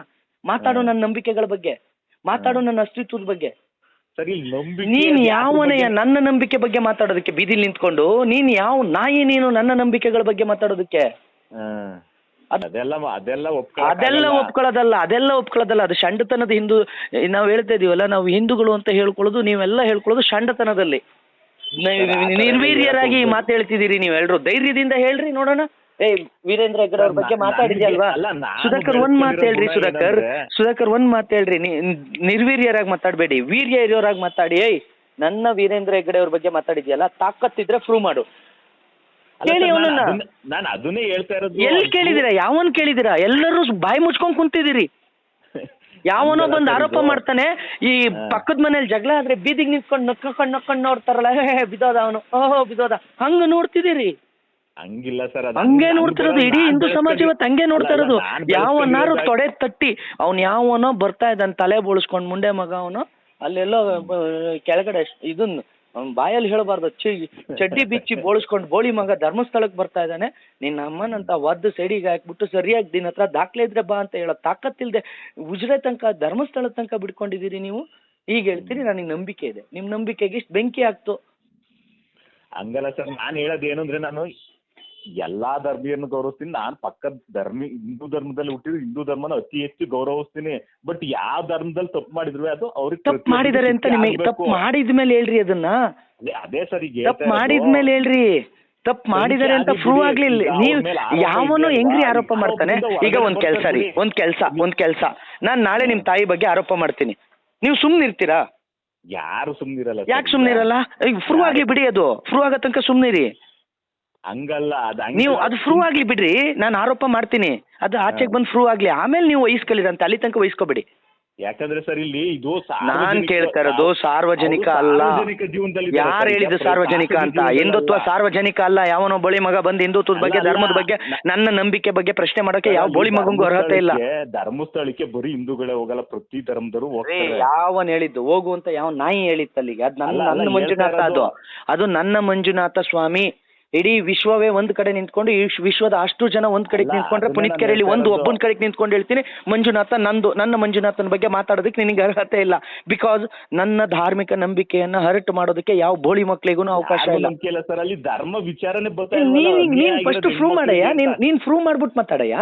ಮಾತಾಡೋ ನನ್ನ ನಂಬಿಕೆಗಳ ಬಗ್ಗೆ. ಮಾತಾಡೋ ನನ್ನ ಅಸ್ತಿತ್ವದ ಬಗ್ಗೆ. ಸರಿ ನೀನ್ ಯಾವನೆಯ ನನ್ನ ನಂಬಿಕೆ ಬಗ್ಗೆ ಮಾತಾಡೋದಕ್ಕೆ ಬೀದಿಲಿ ನಿಂತ್ಕೊಂಡು ನೀನ್ ಯಾವ ನಾಯಿ ನೀನು ನನ್ನ ನಂಬಿಕೆಗಳ ಬಗ್ಗೆ ಮಾತಾಡೋದಕ್ಕೆ? ಅದೆಲ್ಲ ಅದೆಲ್ಲ ಒಪ್ಕೊಳ್ಳೋದಲ್ಲ ಅದೆಲ್ಲ ಒಪ್ಕೊಳ್ಳೋದಲ್ಲ ಅದು ಷಂಡತನದ ಹಿಂದೂ ನಾವು ಹೇಳ್ತಾ ಇದೀವಲ್ಲ ನಾವು ಹಿಂದೂಗಳು ಅಂತ ಹೇಳ್ಕೊಳ್ಳೋದು ನೀವೆಲ್ಲ ಹೇಳ್ಕೊಳ್ಳೋದು ಷಂಡತನದಲ್ಲಿ. ನಿರ್ವೀರ್ಯರಾಗಿ ಮಾತು ಹೇಳ್ತಿದ್ದೀರಿ ನೀವು ಎಲ್ರು ಧೈರ್ಯದಿಂದ ಹೇಳ್ರಿ ನೋಡೋಣ. ಏ ವೀರೇಂದ್ರ ಹೆಗ್ಗಡೆ ಅವ್ರ ಬಗ್ಗೆ ಮಾತಾಡಿದ್ಯಲ್ವಾ? ಅಲ್ಲ, ನಾನು ಸುಧಾಕರ್ ಒಂದ್ ಮಾತು ಹೇಳ್ರಿ ಸುಧಾಕರ್ ಏನಂದ್ರೆ- ಸುಧಾಕರ್. ಒಂದ್ ಮಾತು ಹೇಳ್ರಿ ನೀ ನಿರ್ವೀರ್ಯರಾಗಿ ಮಾತಾಡಬೇಡಿ ವೀರ್ಯ ಇರೋರಾಗಿ ಮಾತಾಡಿ ಏಯ್ ನನ್ನ ವೀರೇಂದ್ರ ಹೆಗ್ಗಡೆ ಅವ್ರ ಬಗ್ಗೆ ಮಾತಾಡಿದ್ಯಲ್ಲ ತಾಕತ್ತಿದ್ರೆ ಪ್ರೂವ್ ಮಾಡು. ಅಲ್ಲ ಕೇಳಿ ಸರ್, ನಾನು ಅವನನ್ನ. ಅದನ್ನ- ನಾನು ಅದನ್ನೇ ಹೇಳ್ತಾ ಇರೋದು ಎಲ್ಲಿ ಕೇಳಿದಿರಾ? ಯಾವನ್ ಕೇಳಿದಿರಾ? ಎಲ್ಲರೂ ಬಾಯಿ ಮುಚ್ಕೊಂಡ್ ಕುಂತಿದ್ದೀರಿ. ಯಾವನೋ ಬಂದು ಆರೋಪ. ಮಾಡ್ತಾನೆ ಈ ಪಕ್ಕದ ಮನೇಲಿ ಜಗಳ ಆದ್ರೆ ಬೀದಿಗೆ ನಿಂತ್ಕೊಂಡು ನಕ್ಕೊಂಡು ನಕ್ಕೊಂಡು ನೋಡ್ತಾರಲ್ಲ ಹೇ ಬಿದ್ದೋದ ಅವನು. ಓಹೋ ಬಿದೋದ ಹಂಗ ನೋಡ್ತಿದ್ದೀರಿ? ಹಂಗಿಲ್ಲ ಸರ್ ಹಂಗೆ ನೋಡ್ತಿರೋದು ಇಡೀ ಹಿಂದೂ ಸಮಾಜ ಇವತ್ತು ಹಂಗೆ ನೋಡ್ತಾ ಇರೋದು. ಯಾವನಾರು ತೊಡೆ ತಟ್ಟಿ ಅವ್ನು ಯಾವನೋ ಬರ್ತಾ ಇದ್ದಾನೆ ತಲೆ ಬೋಳಿಸ್ಕೊಂಡು ಮುಂಡೆ ಮಗ ಅವನು. ಅಲ್ಲೆಲ್ಲೋ ಕೆಳಗಡೆ ಇದನ್ನ. ಅವ್ನ್ ಬಾಯಲ್ಲಿ ಹೇಳಬಾರ್ದು. ಚಿ, ಚಡ್ಡಿ ಬಿಚ್ಚಿ ಬೋಳಿಸ್ಕೊಂಡು ಬೋಳಿ ಮಗ ಧರ್ಮಸ್ಥಳಕ್ಕೆ ಬರ್ತಾ ಇದ್ದಾನೆ. ನಿನ್ನ ಅಮ್ಮನಂತ ಒದ್ದು ಸೈಡಿಗೆ ಹಾಕ್ಬಿಟ್ಟು ಸರಿಯಾಗಿ ದಿನ ಹತ್ರ ದಾಖಲೆ ಇದ್ರೆ ಬಾ ಅಂತ ಹೇಳೋ ತಾಕತ್ತಿಲ್ದೆ ಉಜ್ರೆ ತನಕ, ಧರ್ಮಸ್ಥಳದ ತನಕ ಬಿಟ್ಕೊಂಡಿದ್ದೀರಿ ನೀವು? ಈಗ ಹೇಳ್ತೀರಿ ನನಗೆ ನಂಬಿಕೆ ಇದೆ. ನಿಮ್ ನಂಬಿಕೆಗೆ ಇಷ್ಟು ಬೆಂಕಿ ಆಗ್ತು. ಹಂಗಲ್ಲ ಸರ್, ನಾನು ಹೇಳೋದು ಏನು ಅಂದ್ರೆ ನಾನು ಎಲ್ಲಾ ಧರ್ಮಿಯನ್ನು ಗೌರವಿಸ್ತೀನಿ. ನಾನು ಪಕ್ಕದ ಧರ್ಮ ಹಿಂದೂ ಧರ್ಮದಲ್ಲಿ ಹುಟ್ಟಿದ್ರು ಹಿಂದೂ ಧರ್ಮನ ಅತಿ ಹೆಚ್ಚು ಗೌರವಿಸ್ತೀನಿ. ಬಟ್ ಯಾವ ಧರ್ಮದಲ್ಲಿ ತಪ್ಪು ಮಾಡಿದ್ರು ಅದು ಅವ್ರಿಗೆ ತಪ್ಪು ಮಾಡಿದ್ದಾರೆ ಅಂತ ನಿಮಗೆ ತಪ್ಪು ಮಾಡಿದ್ಮೇಲೆ ಹೇಳ್ರಿ ಅದನ್ನ. ಅದೇ- ಸರಿ ತಪ್ಪು ಮಾಡಿದ್ಮೇಲೆ ಹೇಳ್ರಿ. ತಪ್ಪು ಮಾಡಿದಾರೆ ಅಂತ ಪ್ರೂವ್ ಆಗ್ಲಿಲ್ಲ. ನೀವು ಯಾವನು ಹೆಂಗ್ರಿ ಆರೋಪ ಮಾಡ್ತಾನೆ? ಈಗ ಒಂದ್ ಕೆಲ್ಸ ರೀ ಒಂದ್ ಕೆಲ್ಸ ಒಂದ್ ಕೆಲ್ಸ. ನಾನ್ ನಾಳೆ ನಿಮ್ ತಾಯಿ ಬಗ್ಗೆ ಆರೋಪ ಮಾಡ್ತೀನಿ. ನೀವು ಸುಮ್ನಿರ್ತೀರಾ? ಯಾರು ಸುಮ್ನಿರಲ್ಲ. ಯಾಕೆ ಸುಮ್ನಿರಲ್ಲ? ಈಗ ಫ್ರೂ ಆಗ್ಲಿ ಬಿಡಿ ಅದು. ಫ್ರೂ ಆಗೋ ತನಕ ಸುಮ್ನೆ ಇರಿ ಹಂಗಲ್ಲ ಅದು ಹಂಗೆ ನೀವು ಅದು ಫ್ರೂ ಆಗ್ಲಿ ಬಿಡ್ರಿ ನಾನು ಆರೋಪ ಮಾಡ್ತೀನಿ. ಅದು ಆಚೆಗೆ ಬಂದು ಫ್ರೂ ಆಗ್ಲಿ ಆಮೇಲೆ ನೀವು ವಹಿಸ್ಕೊಳ್ಳಿರಂತೆ ಅಲ್ಲಿ ತನಕ ವಹಿಸ್ಕೊಬೇಡಿ. ಯಾಕಂದ್ರೆ ಸರ್ ಇಲ್ಲಿ ಇದು ನಾನ್ ಸಾರ್ವಜನಿಕ- ಕೇಳ್ತಾ ಇರೋದು ಸಾರ್ವಜನಿಕ ಅವ್ರು ಅಲ್ಲ. ಸಾರ್ವಜನಿಕ ಜೀವನದಲ್ಲಿ ಇದ್ದಾರೆ ಯಾರು ಈಗ ಸಾರ್ವಜನಿಕ ಅಂತ? ಜೀವನದಲ್ಲಿ ಹಿಂದುತ್ವ ಅಲ್ಲ. ಸಾರ್ವಜನಿಕ ಅಲ್ಲ ಯಾವನೋ ಬೋಳಿ ಮಗ ಬಂದು ಹಿಂದುತ್ವದ ಬಗ್ಗೆ ಅಲ್ಲ, ಧರ್ಮದ ಬಗ್ಗೆ ನನ್ನ ನಂಬಿಕೆ ಬಗ್ಗೆ ಪ್ರಶ್ನೆ ಮಾಡೋಕೆ ಯಾವ ಬೋಳಿ ಮಗಂಗೂ ಅರ್ಹತೆ ಇಲ್ಲ. ಧರ್ಮಸ್ಥಳಕ್ಕೆ- ಧರ್ಮಸ್ಥಳಕ್ಕೆ ಬರೀ ಹಿಂದೂಗಳೇ ಹೋಗಲ್ಲ ಪ್ರತಿ ಧರ್ಮದವರು ಹೋಗ್ತಾರೆ. ಯಾವನ್ ಹೇಳಿದ್ದು? ಹೋಗು ಅಂತ ಯಾವ ನಾಯಿ ಹೇಳಿತ್ತಲ್ಲಿಗೆ ಅದು ನನ್ನ ಅಲ್ಲ, ಅಲ್ಲ, ನನ್ನ ಮಂಜುನಾಥ ಅದು ಇರೋದು. ಅದು ನನ್ನ ಮಂಜುನಾಥ ಸ್ವಾಮಿ ಇಡೀ ವಿಶ್ವವೇ ಒಂದ್ ಕಡೆ ನಿಂತ್ಕೊಂಡು ಈ ವಿಶ್ವದ ಅಷ್ಟು ಜನ ಒಂದ್ ಕಡೆ ನಿಂತ್ಕೊಂಡ್ರೆ ಪುನೀತ್ ಕೆರೆಯಲ್ಲಿ ಒಂದು. ಒಬ್ಬನ ಕಡೆ ನಿಂತ್ಕೊಂಡು ಹೇಳ್ತೀನಿ ಮಂಜುನಾಥ ನಂದು ನನ್ನ ಮಂಜುನಾಥನ ಬಗ್ಗೆ ಮಾತಾಡೋದಕ್ಕೆ ನಿನಗೆ ಅರ್ಹತೆ ಇಲ್ಲ. ಬಿಕಾಸ್ ನನ್ನ ಧಾರ್ಮಿಕ ನಂಬಿಕೆಯನ್ನ ಹರ್ಟ್ ಮಾಡೋದಕ್ಕೆ ಯಾವ ಬೋಳಿ ಮಕ್ಕಳಿಗೂ ಅವಕಾಶ ಇಲ್ಲ. ಸರ್ ಅಲ್ಲಿ ಧರ್ಮ ವಿಚಾರನೆ ನೀನ್ ಫಸ್ಟ್ ಪ್ರೂವ್ ಮಾಡಯ್ಯ? ನೀನ್ ಪ್ರೂವ್ ಮಾಡ್ಬಿಟ್ಟು ಮಾತಾಡಯ್ಯ?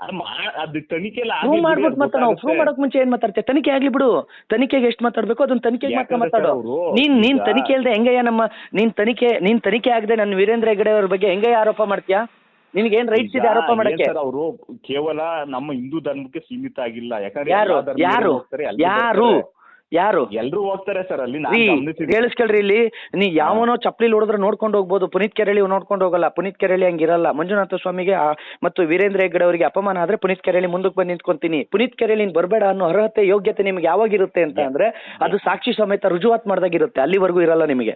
ಅದು ಮಾ- ಅದು ತನಿಖೆ ಎಲ್ಲ ಪ್ರೂವ್ ಮಾಡ್ಬಿಟ್ಟು ಮತ್ತೆ ನಾವು ಪ್ರೂವ್. ಮಾಡಕ್ ಮುಂಚೆ ಏನ್ ಮಾತಾಡ್ತೀಯ? ತನಿಖೆ ಆಗ್ಲಿ ಬಿಡು. ತನಿಖೆಗೆ ಎಷ್ಟು ಮಾತಾಡ್ಬೇಕು ಅದನ್ನ ತನಿಖೆಗೆ ಮಾತ್ರ ಮಾತಾಡು. ನೀನ್ ನೀನ್ ತನಿಖೆ ಇಲ್ದೆ ಹೆಂಗಯ್ಯ ನಮ್ಮ ನೀನ್ ತನಿಖೆ ನೀನ್ ತನಿಖೆ ಆಗದೆ ನನ್ನ ವೀರೇಂದ್ರ ಹೆಗಡೆ ಅವ್ರ ಬಗ್ಗೆ ಹೆಂಗಯ್ಯ ಆರೋಪ ಮಾಡ್ತೀಯಾ? ನಿನ್ಗೆ ಏನ್ ರೈಟ್ಸ್ ಇದೆ ಆರೋಪ ಮಾಡಕ್ಕೆ? ಅವರು? ಕೇವಲ ನಮ್ಮ ಹಿಂದೂ ಧರ್ಮಕ್ಕೆ ಸೀಮಿತ ಆಗಿಲ್ಲ. ಯಾಕಂದ್ರೆ ಯಾರು? ಯಾರು? ಯಾರು. ಯಾರು? ಎಲ್ರು ಹೋಗ್ತಾರೆ ಸರ್ ಅಲ್ಲಿ ನಾನು ಗಮನಿಸಿದ್ದೀನಿ. ಕೇಳಿಸ್ಕೊಳ್ರಿ ಇಲ್ಲಿ. ನೀ ಯಾವನೋ ಚಪ್ಪಲಿ ಹೊಡೆದ್ರೆ ನೋಡ್ಕೊಂಡು ಹೋಗ್ಬೋದು ಪುನೀತ್ ಕೆರಳಿ ನೋಡ್ಕೊಂಡು ಹೋಗಲ್ಲ. ಪುನೀತ್ ಕೆರಳಿ ಹಂಗಿರಲ್ಲ. ಮಂಜುನಾಥ ಸ್ವಾಮಿಗೆ ಆ, ಮತ್ತು ವೀರೇಂದ್ರ ಹೆಗ್ಗಡೆ ಅವರಿಗೆ ಅಪಮಾನ ಆದ್ರೆ ಪುನೀತ್ ಕೆರಳಿ ಮುಂದಕ್ಕೆ ಬಂದು ನಿಂತ್ಕೊಂತೀನಿ. ಪುನೀತ್ ಕೆರೆಲಿ ನೀನ್ ಬರಬೇಡ ಅನ್ನೋ ಅರ್ಹತೆ ಯೋಗ್ಯತೆ ನಿಮ್ಗೆ ಯಾವಾಗಿರುತ್ತೆ ಅಂತ ಅಂದ್ರೆ ಅದು ಸಾಕ್ಷಿ ಸಮೇತ ರುಜುವಾತ್ ಮಾಡ್ದಾಗಿರುತ್ತೆ ಅಲ್ಲಿವರೆಗೂ ಇರಲ್ಲ ನಿಮಗೆ.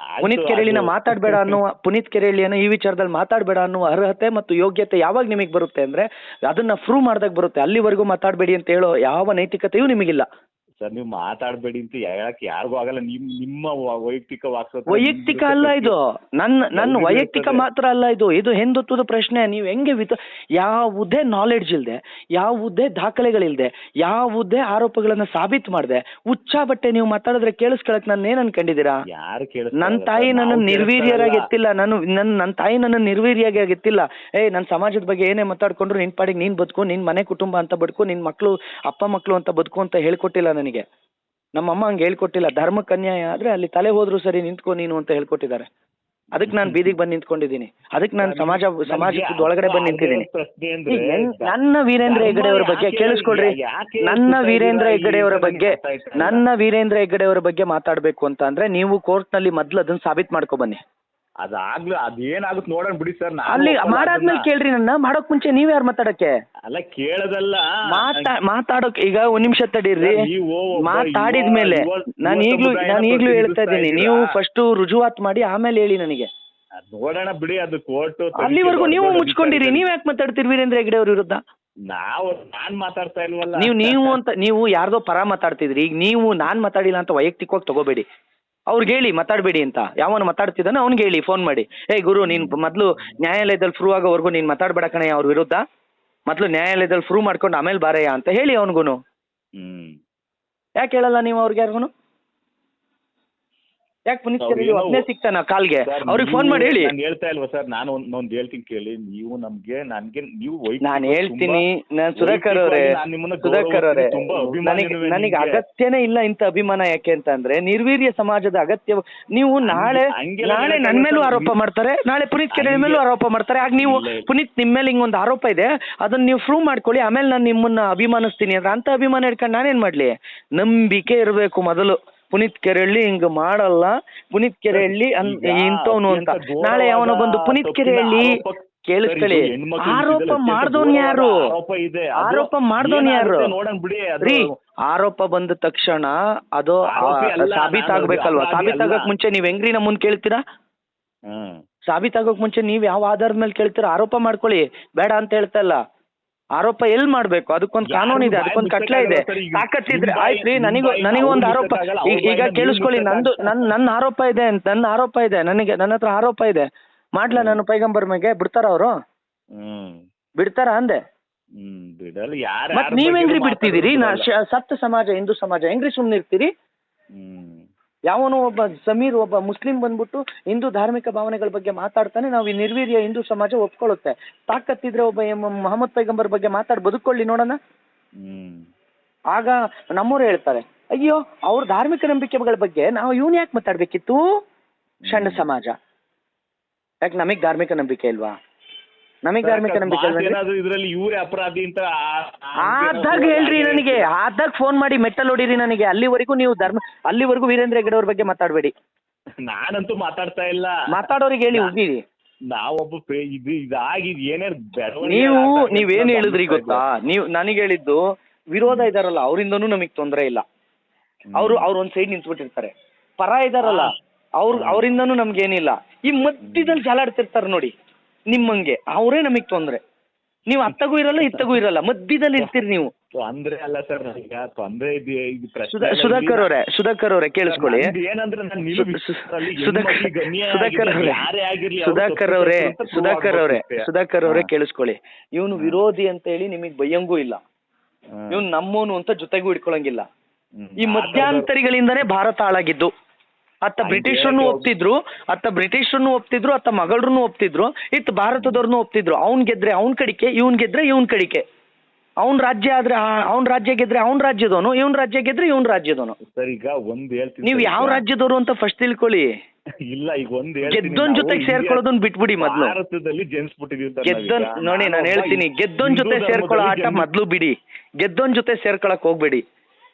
ಆಯ್ತು, ಪುನೀತ್ ಕೆರಳಿನ ಅದು- ಮಾತಾಡಬೇಡ ಅನ್ನುವ ಪುನೀತ್ ಕೆರಳಿಯನ್ನು ಈ ವಿಚಾರದಲ್ಲಿ ಮಾತಾಡಬೇಡ ಅನ್ನುವ ಅರ್ಹತೆ ಮತ್ತು ಯೋಗ್ಯತೆ ಯಾವಾಗ ನಿಮಗೆ ಬರುತ್ತೆ ಅಂದ್ರೆ ಅದನ್ನ ಪ್ರೂವ್ ಮಾಡ್ದಾಗ ಬರುತ್ತೆ. ಅಲ್ಲಿವರೆಗೂ ಮಾತಾಡಬೇಡಿ ಅಂತ ಹೇಳೋ ಯಾವ ನೈತಿಕತೆಯೂ ನಿಮಗಿಲ್ಲ. ಸರ್ ನೀವು ಮಾತಾಡಬೇಡಿ ಅಂತ ಹೇಳಕ್ ಯಾರಿಗೂ ಆಗಲ್ಲ. ನಿಮ್ ನಿಮ್ಮ ವೈಯಕ್ತಿಕ ವೈಯಕ್ತಿಕ ಅಲ್ಲ ಇದು. ನನ್ನ ನನ್ನ ವೈಯಕ್ತಿಕ ಮಾತ್ರ ಅಲ್ಲ ಇದು. ಇದು ಹಿಂದುತ್ವದ ಪ್ರಶ್ನೆ. ನೀವು ಹೆಂಗೆ ವಿತ ಯಾವುದೇ ನಾಲೆಡ್ಜ್ ಇಲ್ಲದೆ ಯಾವುದೇ ದಾಖಲೆಗಳಿಲ್ಲದೆ ಯಾವುದೇ ಆರೋಪಗಳನ್ನ ಸಾಬೀತು ಮಾಡದೆ ಹುಚ್ಚ ಬಟ್ಟೆ ನೀವು ಮಾತಾಡಿದ್ರೆ ಕೇಳಿಸ್ಕೊಳಕ್ ನನ್ನ ಏನ್ ಅನ್ಕೊಂಡಿದ್ದೀರಾ? ಯಾರು ಕೇಳಿಸ್ ನನ್ನ ತಾಯಿ ನನ್ನ ನಿರ್ವೀರ್ಯರಾಗಿ ಎತ್ತಿಲ್ಲ. ನಾನು ನನ್ನ ನನ್ನ ತಾಯಿ ನನ್ನ ನಿರ್ವೀರ್ಯಾಗಿ ಎತ್ತಿಲ್ಲ. ಏ ನನ್ನ ಸಮಾಜದ ಬಗ್ಗೆ ಏನೇ ಮಾತಾಡ್ಕೊಂಡ್ರು ನಿನ್ ಪಾಡಿಗೆ ನೀನ್ ಬದುಕು ನಿನ್ ಮನೆ ಕುಟುಂಬ ಅಂತ ಬದುಕು ನಿನ್ ಮಕ್ಕಳು ಅಪ್ಪ ಮಕ್ಕಳು ಅಂತ ಬದುಕು ಅಂತ ಹೇಳ್ಕೊಟ್ಟಿಲ್ಲ ನನಗೆ ನಮ್ಮಮ್ಮ ಹಂಗೆ ಹೇಳ್ಕೊಟ್ಟಿಲ್ಲ ಧರ್ಮಕ್ಕೆ ಅನ್ಯಾಯ ಆದ್ರೆ ಅಲ್ಲಿ ತಲೆ ಹೋದ್ರು ಸರಿ ನಿಂತ್ಕೊ ನೀನು ಅಂತ ಹೇಳ್ಕೊಟ್ಟಿದ್ದಾರೆ ಅದಕ್ಕೆ ನಾನು ಬೀದಿಗೆ ಬಂದು ನಿಂತ್ಕೊಂಡಿದ್ದೀನಿ ಅದಕ್ಕೆ ನಾನು. ಸಮಾಜ ಸಮಾಜದ ಒಳಗಡೆ ಬಂದು ನಿಂತಿದ್ದೀನಿ ನನ್ನ ವೀರೇಂದ್ರ ಹೆಗ್ಗಡೆ ಅವರ ಬಗ್ಗೆ ಕೇಳಿಸ್ಕೊಡ್ರಿ ನನ್ನ ವೀರೇಂದ್ರ? ಹೆಗ್ಗಡೆ ಅವರ ಬಗ್ಗೆ. ನನ್ನ ವೀರೇಂದ್ರ ಹೆಗ್ಗಡೆ ಅವರ ಬಗ್ಗೆ ಮಾತಾಡಬೇಕು ಅಂತ ಅಂದ್ರೆ ನೀವು ಕೋರ್ಟ್ನಲ್ಲಿ ಮೊದ್ಲು ಅದನ್ನ ಸಾಬೀತ್ ಮಾಡ್ಕೊ ಬನ್ನಿ ಅದಾಗ್ಲೂ ಅದೇನಾಗುತ್ತೆ ನೋಡೋಣ ಬಿಡಿ ಸರ್ ಅಲ್ಲಿ ಮಾಡಾದ್ಮೇಲೆ. ಕೇಳ್ರಿ ನನ್ನ ಮಾಡೋಕ್ ಮುಂಚೆ ನೀವ್ ಯಾರು ಮಾತಾಡಕ್ಕೆ ಅಲ್ಲ ಕೇಳದಲ್ಲ. ಮಾತಾ ಮಾತಾಡೋಕ್ ಈಗ ಒಂದ್ ನಿಮಿಷ ತಡೀರಿ. ಮಾತಾಡಿದ್ಮೇಲೆ ನಾನು ಈಗ್ಲೂ ನಾನು ಈಗ್ಲೂ ಹೇಳ್ತಾ ಇದ್ದೀನಿ. ನೀವು ಫಸ್ಟ್ ರುಜುವಾತ್ ಮಾಡಿ ಆಮೇಲೆ ಹೇಳಿ ನನಗೆ. ನೋಡೋಣ ಬಿಡಿ ಅದು ಕೋರ್ಟ್ ಅಲ್ಲಿವರೆಗೂ ನೀವು ಮುಚ್ಕೊಂಡಿರಿ. ನೀವ್ ಯಾಕೆ ಮಾತಾಡ್ತಿರಿ ವೀರೇಂದ್ರ ಹೆಗ್ಡೆ ಅವ್ರ ವಿರುದ್ಧ? ನಾವು ನಾನ್ ಮಾತಾಡ್ತಾ ಇಲ್ವಲ್ಲ. ನೀವು ನೀವು ಅಂತ ನೀವು ಯಾರ್ದೋ ಪರ ಮಾತಾಡ್ತಿದ್ರಿ. ಈಗ ನೀವು ನಾನ್ ಮಾತಾಡಿಲ್ಲ ಅಂತ ವೈಯಕ್ತಿಕವಾಗಿ ತಗೋಬೇಡಿ. ಅವ್ರಿಗೆ ಹೇಳಿ ಮಾತಾಡಬೇಡಿ ಅಂತ. ಯಾವನು ಮಾತಾಡ್ತಿದ್ದಾನೋ ಅವ್ನಿಗೆ ಹೇಳಿ ಫೋನ್ ಮಾಡಿ. ಏ ಗುರು ನೀನು ಮೊದಲು ನ್ಯಾಯಾಲಯದಲ್ಲಿ ಫ್ರೂ ಆಗೋವರೆಗೂ ನೀನು ಮಾತಾಡಬೇಡ ಕಣಯ್ಯ ಅವ್ರ ವಿರುದ್ಧ. ಮೊದಲು ನ್ಯಾಯಾಲಯದಲ್ಲಿ ಫ್ರೂ ಮಾಡ್ಕೊಂಡು ಆಮೇಲೆ ಬಾರಯ್ಯ ಅಂತ ಹೇಳಿ ಅವನಿಗೂ ಯಾಕೆ ಹೇಳಲ್ಲ ನೀವು ಅವ್ರಿಗೆ ಯಾರಿಗೂ ಯಾಕೆ ಪುನೀತ್ ಅದನ್ನೇ ಒಬ್ಬನೇ ಸಿಗ್ತಾನ ಕಾಲ್ಗೆ? ಅವ್ರಿಗೆ ಫೋನ್ ಮಾಡಿ ಹೇಳಿ. ನಾನು ಹೇಳ್ತಾ ಇಲ್ವಾ ಸರ್ ನಾನು ಒಂದ್ ಒಂದ್ ಹೇಳ್ತೀನಿ ಕೇಳಿ. ನೀವು ನಮ್ಗೆ ನನ್ಗೆ ನೀವು ನಾನು ಹೇಳ್ತೀನಿ ನಾನು ಸುಧಾಕರ್ ಅವರೇ ಸುಧಾಕರ್ ಅವರೇ ನನಗೆ ನನಗೆ ಅಗತ್ಯನೇ ಇಲ್ಲ ಇಂತ ಅಭಿಮಾನ ಯಾಕೆ ಅಂತ ಅಂದ್ರೆ ನಿರ್ವೀರ್ಯ ಸಮಾಜದ ಅಗತ್ಯ ನೀವು ನಾಳೆ ನಾಳೆ ನನ್ ನನ್ನ ಮೇಲೂ ಆರೋಪ ಮಾಡ್ತಾರೆ ನಾಳೆ ಪುನೀತ್ ಕೆರೆ ಮೇಲೂ ಆರೋಪ ಮಾಡ್ತಾರೆ. ಆಗ ನೀವು. ಪುನೀತ್ ನಿಮ್ಮ ಮೇಲೆ ಹಿಂಗೊಂದು ಆರೋಪ ಇದೆ ಅದನ್ನ ನೀವು ಪ್ರೂವ್ ಮಾಡ್ಕೊಳ್ಳಿ ಆಮೇಲೆ ನಾನು ನಿಮ್ಮನ್ನ ಅಭಿಮಾನಿಸ್ತೀನಿ ಅಂದ್ರೆ ಅಂತ ಅಭಿಮಾನ ಹಿಡ್ಕೊಂಡು ನಾನೇನ್ ಮಾಡ್ಲಿ? ನಂಬಿಕೆ ಇರಬೇಕು ಮೊದಲು. ಪುನೀತ್ ಕೆರೆಹಳ್ಳಿ ಹಿಂಗ್ ಮಾಡಲ್ಲ. ಪುನೀತ್ ಕೆರೆಹಳ್ಳಿ ಅನ್ ಇಂಥವ್ನು ಅಂತ. ನಾಳೆ ಅವನು ಬಂದು ಪುನೀತ್ ಕೆರೆಹಳ್ಳಿ ಆರೋಪ- ಕೇಳಿಸ್ಕೊಳ್ಳಿ ಆರೋಪ ಮಾಡ್ದವನ್ ಯಾರು? ಆರೋಪ ಮಾಡ್ದವನ್ ಯಾರು? ರೀ ಆರೋಪ ಬಂದ ತಕ್ಷಣ ಅದು ಸಾಬೀತಾಗ್ಬೇಕಲ್ವಾ ಸಾಬೀತಾಗಕ್ ಮುಂಚೆ ನೀವ್ ಹೆಂಗ್ರಿ ನಮ್ಮ ಮುಂದೆ ಕೇಳ್ತೀರಾ? ಸಾಬೀತಾಗೋಕ್ ಮುಂಚೆ ನೀವ್ ಯಾವ ಆಧಾರದ ಮೇಲೆ ಕೇಳ್ತೀರಾ? ಆರೋಪ ಮಾಡ್ಕೊಳ್ಳಿ. ಬೇಡ ಅಂತ ಹೇಳ್ತಾ ಇಲ್ಲ. ಆರೋಪ ಎಲ್ ಮಾಡ್ಬೇಕು? ಅದಕ್ಕೊಂದು ಕಾನೂನು ಇದೆ ಅದಕ್ಕೊಂದು ಕಟ್ಲೆ ಇದೆ. ತಾಕತ್ತಿದ್ರೆ ಆಯ್ತ್ರಿ ನಿಮ್ಮ ನನಗೂ ನನಗೂ ಒಂದು ಆರೋಪ ಈಗ ಕೇಳಿಸ್ಕೊಳ್ಳಿ ನಂದು ನನ್ನ ನನ್ನ ಆರೋಪ ಇದೆ ಅಂತ ನನ್ನ ಆರೋಪ ಇದೆ ನನಗೆ ನನ್ನ ಹತ್ರ ಆರೋಪ ಇದೆ. ಮಾಡ್ಲಾ ನಾನು ಪೈಗಂಬರ್ ಮೇಲೆ ಬಿಡ್ತಾರ ಅವರು? ಹ್ಮ್. ಬಿಡ್ತಾರ ಅಂದೆ? ಮತ್ ನೀವ್ ಹೆಂಗ್ರಿ ಬಿಡ್ತಿದ್ದೀರಿ? ಶ- ಸಪ್ತ ಸಮಾಜ ಹಿಂದೂ ಸಮಾಜ ಹೆಂಗ್ರಿ ಸುಮ್ನಿರ್ತೀರಿ? ಹ್ಮ್. ಯಾವನೋ ಒಬ್ಬ ಸಮೀರ್ ಒಬ್ಬ ಮುಸ್ಲಿಂ ಬಂದ್ಬಿಟ್ಟು ಹಿಂದೂ ಧಾರ್ಮಿಕ ಭಾವನೆಗಳ ಬಗ್ಗೆ ಮಾತಾಡ್ತಾನೆ ನಾವು ಈ ನಿರ್ವೀರ್ಯ ಹಿಂದೂ ಸಮಾಜ ಒಪ್ಕೊಳ್ಳುತ್ತೆ. ತಾಕತ್ತಿದ್ರೆ ಒಬ್ಬ ಮೊಹಮ್ಮದ್ ಪೈಗಂಬರ್ ಬಗ್ಗೆ ಮಾತಾಡಿ ಬದುಕೊಳ್ಳಿ ನೋಡೋಣ. ಹ್ಮ್. ಆಗ ನಮ್ಮವ್ರು ಹೇಳ್ತಾರೆ ಅಯ್ಯೋ ಅವ್ರ ಧಾರ್ಮಿಕ ನಂಬಿಕೆಗಳ ಬಗ್ಗೆ ನಾವು ಇವನ್ ಯಾಕೆ ಮಾತಾಡ್ಬೇಕಿತ್ತು? ಸಣ್ಣ ಸಮಾಜ. ಯಾಕೆ ನಮಗ್ ಧಾರ್ಮಿಕ ನಂಬಿಕೆ ಇಲ್ವಾ? ನಮಗ್ ಧಾರ್ಮಿಕ ನಂಬಿಕೆ ಏನಾದ್ರು ಇದ್ರಲ್ಲಿ ಇವರೇ ಅಪರಾಧಿ ಅಂತ ಆ- ಆ- ಆದಾಗ ಹೇಳ್ರಿ ನನಗೆ. ಆದಾಗ ಫೋನ್ ಮಾಡಿ ಮೆಟ್ಟಲ್ ಹೊಡೀರಿ ನನಗೆ. ಅಲ್ಲಿವರೆಗೂ ನೀವು ಧರ್ಮ ಅಲ್ಲಿವರೆಗೂ ವೀರೇಂದ್ರ ಹೆಗಡೆ ಅವ್ರ ಬಗ್ಗೆ ಮಾತಾಡಬೇಡಿ. ನಾನಂತೂ ಮಾತಾಡ್ತಾ ಇಲ್ಲ. ಮಾತಾಡೋರಿಗೆ ಹೇಳಿ ಹೋಗಿರಿ ನಾವೊಬ್ಬ ಪೇ- ಇದು ಇದಾಗಿ ಏನೇ ಬೆಳವಣಿಗೆ ನೀವು ಆಗ್ತಾ ನೀವೇನ್ ಹೇಳಿದ್ರಿ ಗೊತ್ತಾ? ನೀವು ನನಗೆ ಹೇಳಿದ್ದು ವಿರೋಧ ಇದಾರಲ್ಲ ಅವರಿಂದನು ನಮಗ್ ತೊಂದರೆ ಇಲ್ಲ. ಅವರು ಅವ್ರು ಒಂದ್ ಸೈಡ್ ನಿಂತ್ಬಿಟ್ಟಿರ್ತಾರೆ. ಪರ ಇದಾರಲ್ಲ ಅವ್ರ ಅವರಿಂದನೂ ನಮ್ಗೇನಿಲ್ಲ. ಈ ಮಧ್ಯದಲ್ಲಿ ಜಾಲಾಡ್ತಿರ್ತಾರೆ ನೋಡಿ. ನಿಮ್ಮಂಗೆ. ಅವರೇ ನಮಗ್ ತೊಂದ್ರೆ. ನೀವು ಅತ್ತಗೂ ಇರಲ್ಲ ಇತ್ತಗೂ ಇರಲ್ಲ. ಮಧ್ಯದಲ್ಲಿ ಇರ್ತೀರಿ ನೀವು. ತೊಂದ್ರೆ ಅಲ್ಲ ಸರ್ ಈಗ ತೊಂದ್ರೆ ಸುಧಾಕರ್ ಅವರೇ ಸುಧಾಕರ್ ಅವರೇ ಕೇಳಿಸ್ಕೊಳ್ಳಿ. ಸುಧಾಕರ್ ಸುಧಾಕರ್ ಅವರೇ. ಸುಧಾಕರ್ ಅವರೇ ಸುಧಾಕರ್ ಅವರೇ. ಕೇಳಿಸ್ಕೊಳ್ಳಿ. ಇವನು ವಿರೋಧಿ ಅಂತ ಹೇಳಿ ನಿಮಗ್ ಭಯಂಗೂ ಇಲ್ಲ. ಇವನು ನಮ್ಮೋನು ಅಂತ ಜೊತೆಗೂ ಇಟ್ಕೊಳಂಗಿಲ್ಲ ಈ ಮಧ್ಯಾಂತರಿಗಳಿಂದನೇ ಭಾರತ ಹಾಳಾಗಿದ್ದು. ಅತ್ತ ಬ್ರಿಟಿಷರನ್ನು ಒಪ್ತಿದ್ರು ಅತ್ತ ಬ್ರಿಟಿಷರನ್ನು ಒಪ್ತಿದ್ರು ಅತ್ತ ಮಗಳರನ್ನು ಒಪ್ತಿದ್ರು ಇತ್ತ ಭಾರತದವ್ರನ್ನು ಒಪ್ತಿದ್ರು. ಅವ್ನ್ ಗೆದ್ರೆ ಅವ್ನ್ ಕಡಿಕೆ ಇವ್ನ್ ಗೆದ್ರೆ ಇವ್ನ್ ಕಡಿಕೆ. ಅವ್ನ್ ರಾಜ್ಯ ಆದ್ರೆ ಅವ್ನ್ ರಾಜ್ಯ ಗೆದ್ರೆ ಅವ್ನ್ ರಾಜ್ಯದವನು ಇವ್ನ್ ರಾಜ್ಯ ಗೆದ್ರೆ ಇವ್ನ್ ರಾಜ್ಯದವನು. ಸರ್ ಈಗ ಒಂದ್ ಹೇಳ್ತೀನಿ ನೀವು ಯಾವ ರಾಜ್ಯದವರು ಅಂತ ಫಸ್ಟ್ ತಿಳ್ಕೊಳ್ಳಿ. ಇಲ್ಲ ಈಗ ಒಂದ್ ಗೆದ್ದೋನ್ ಜೊತೆಗೆ ಸೇರ್ಕೊಳ್ಳೋದನ್ನ ಬಿಟ್ಬಿಡಿ ಮೊದ್ಲು. ಭಾರತದಲ್ಲಿ ಜನಿಸ್ಬಿಟ್ಟಿದೀವಿ ಗೆದ್ದೋನ್. ನೋಡಿ ನಾನು ಹೇಳ್ತೀನಿ. ಗೆದ್ದೋನ್ ಹಿಂದೂ ಜೊತೆ ಸೇರ್ಕೊಳ್ಳೋ ಆಟ ಮೊದ್ಲು ಬಿಡಿ. ಗೆದ್ದೋನ್ ಜೊತೆ ಸೇರ್ಕೊಳಕ್ ಹೋಗ್ಬೇಡಿ.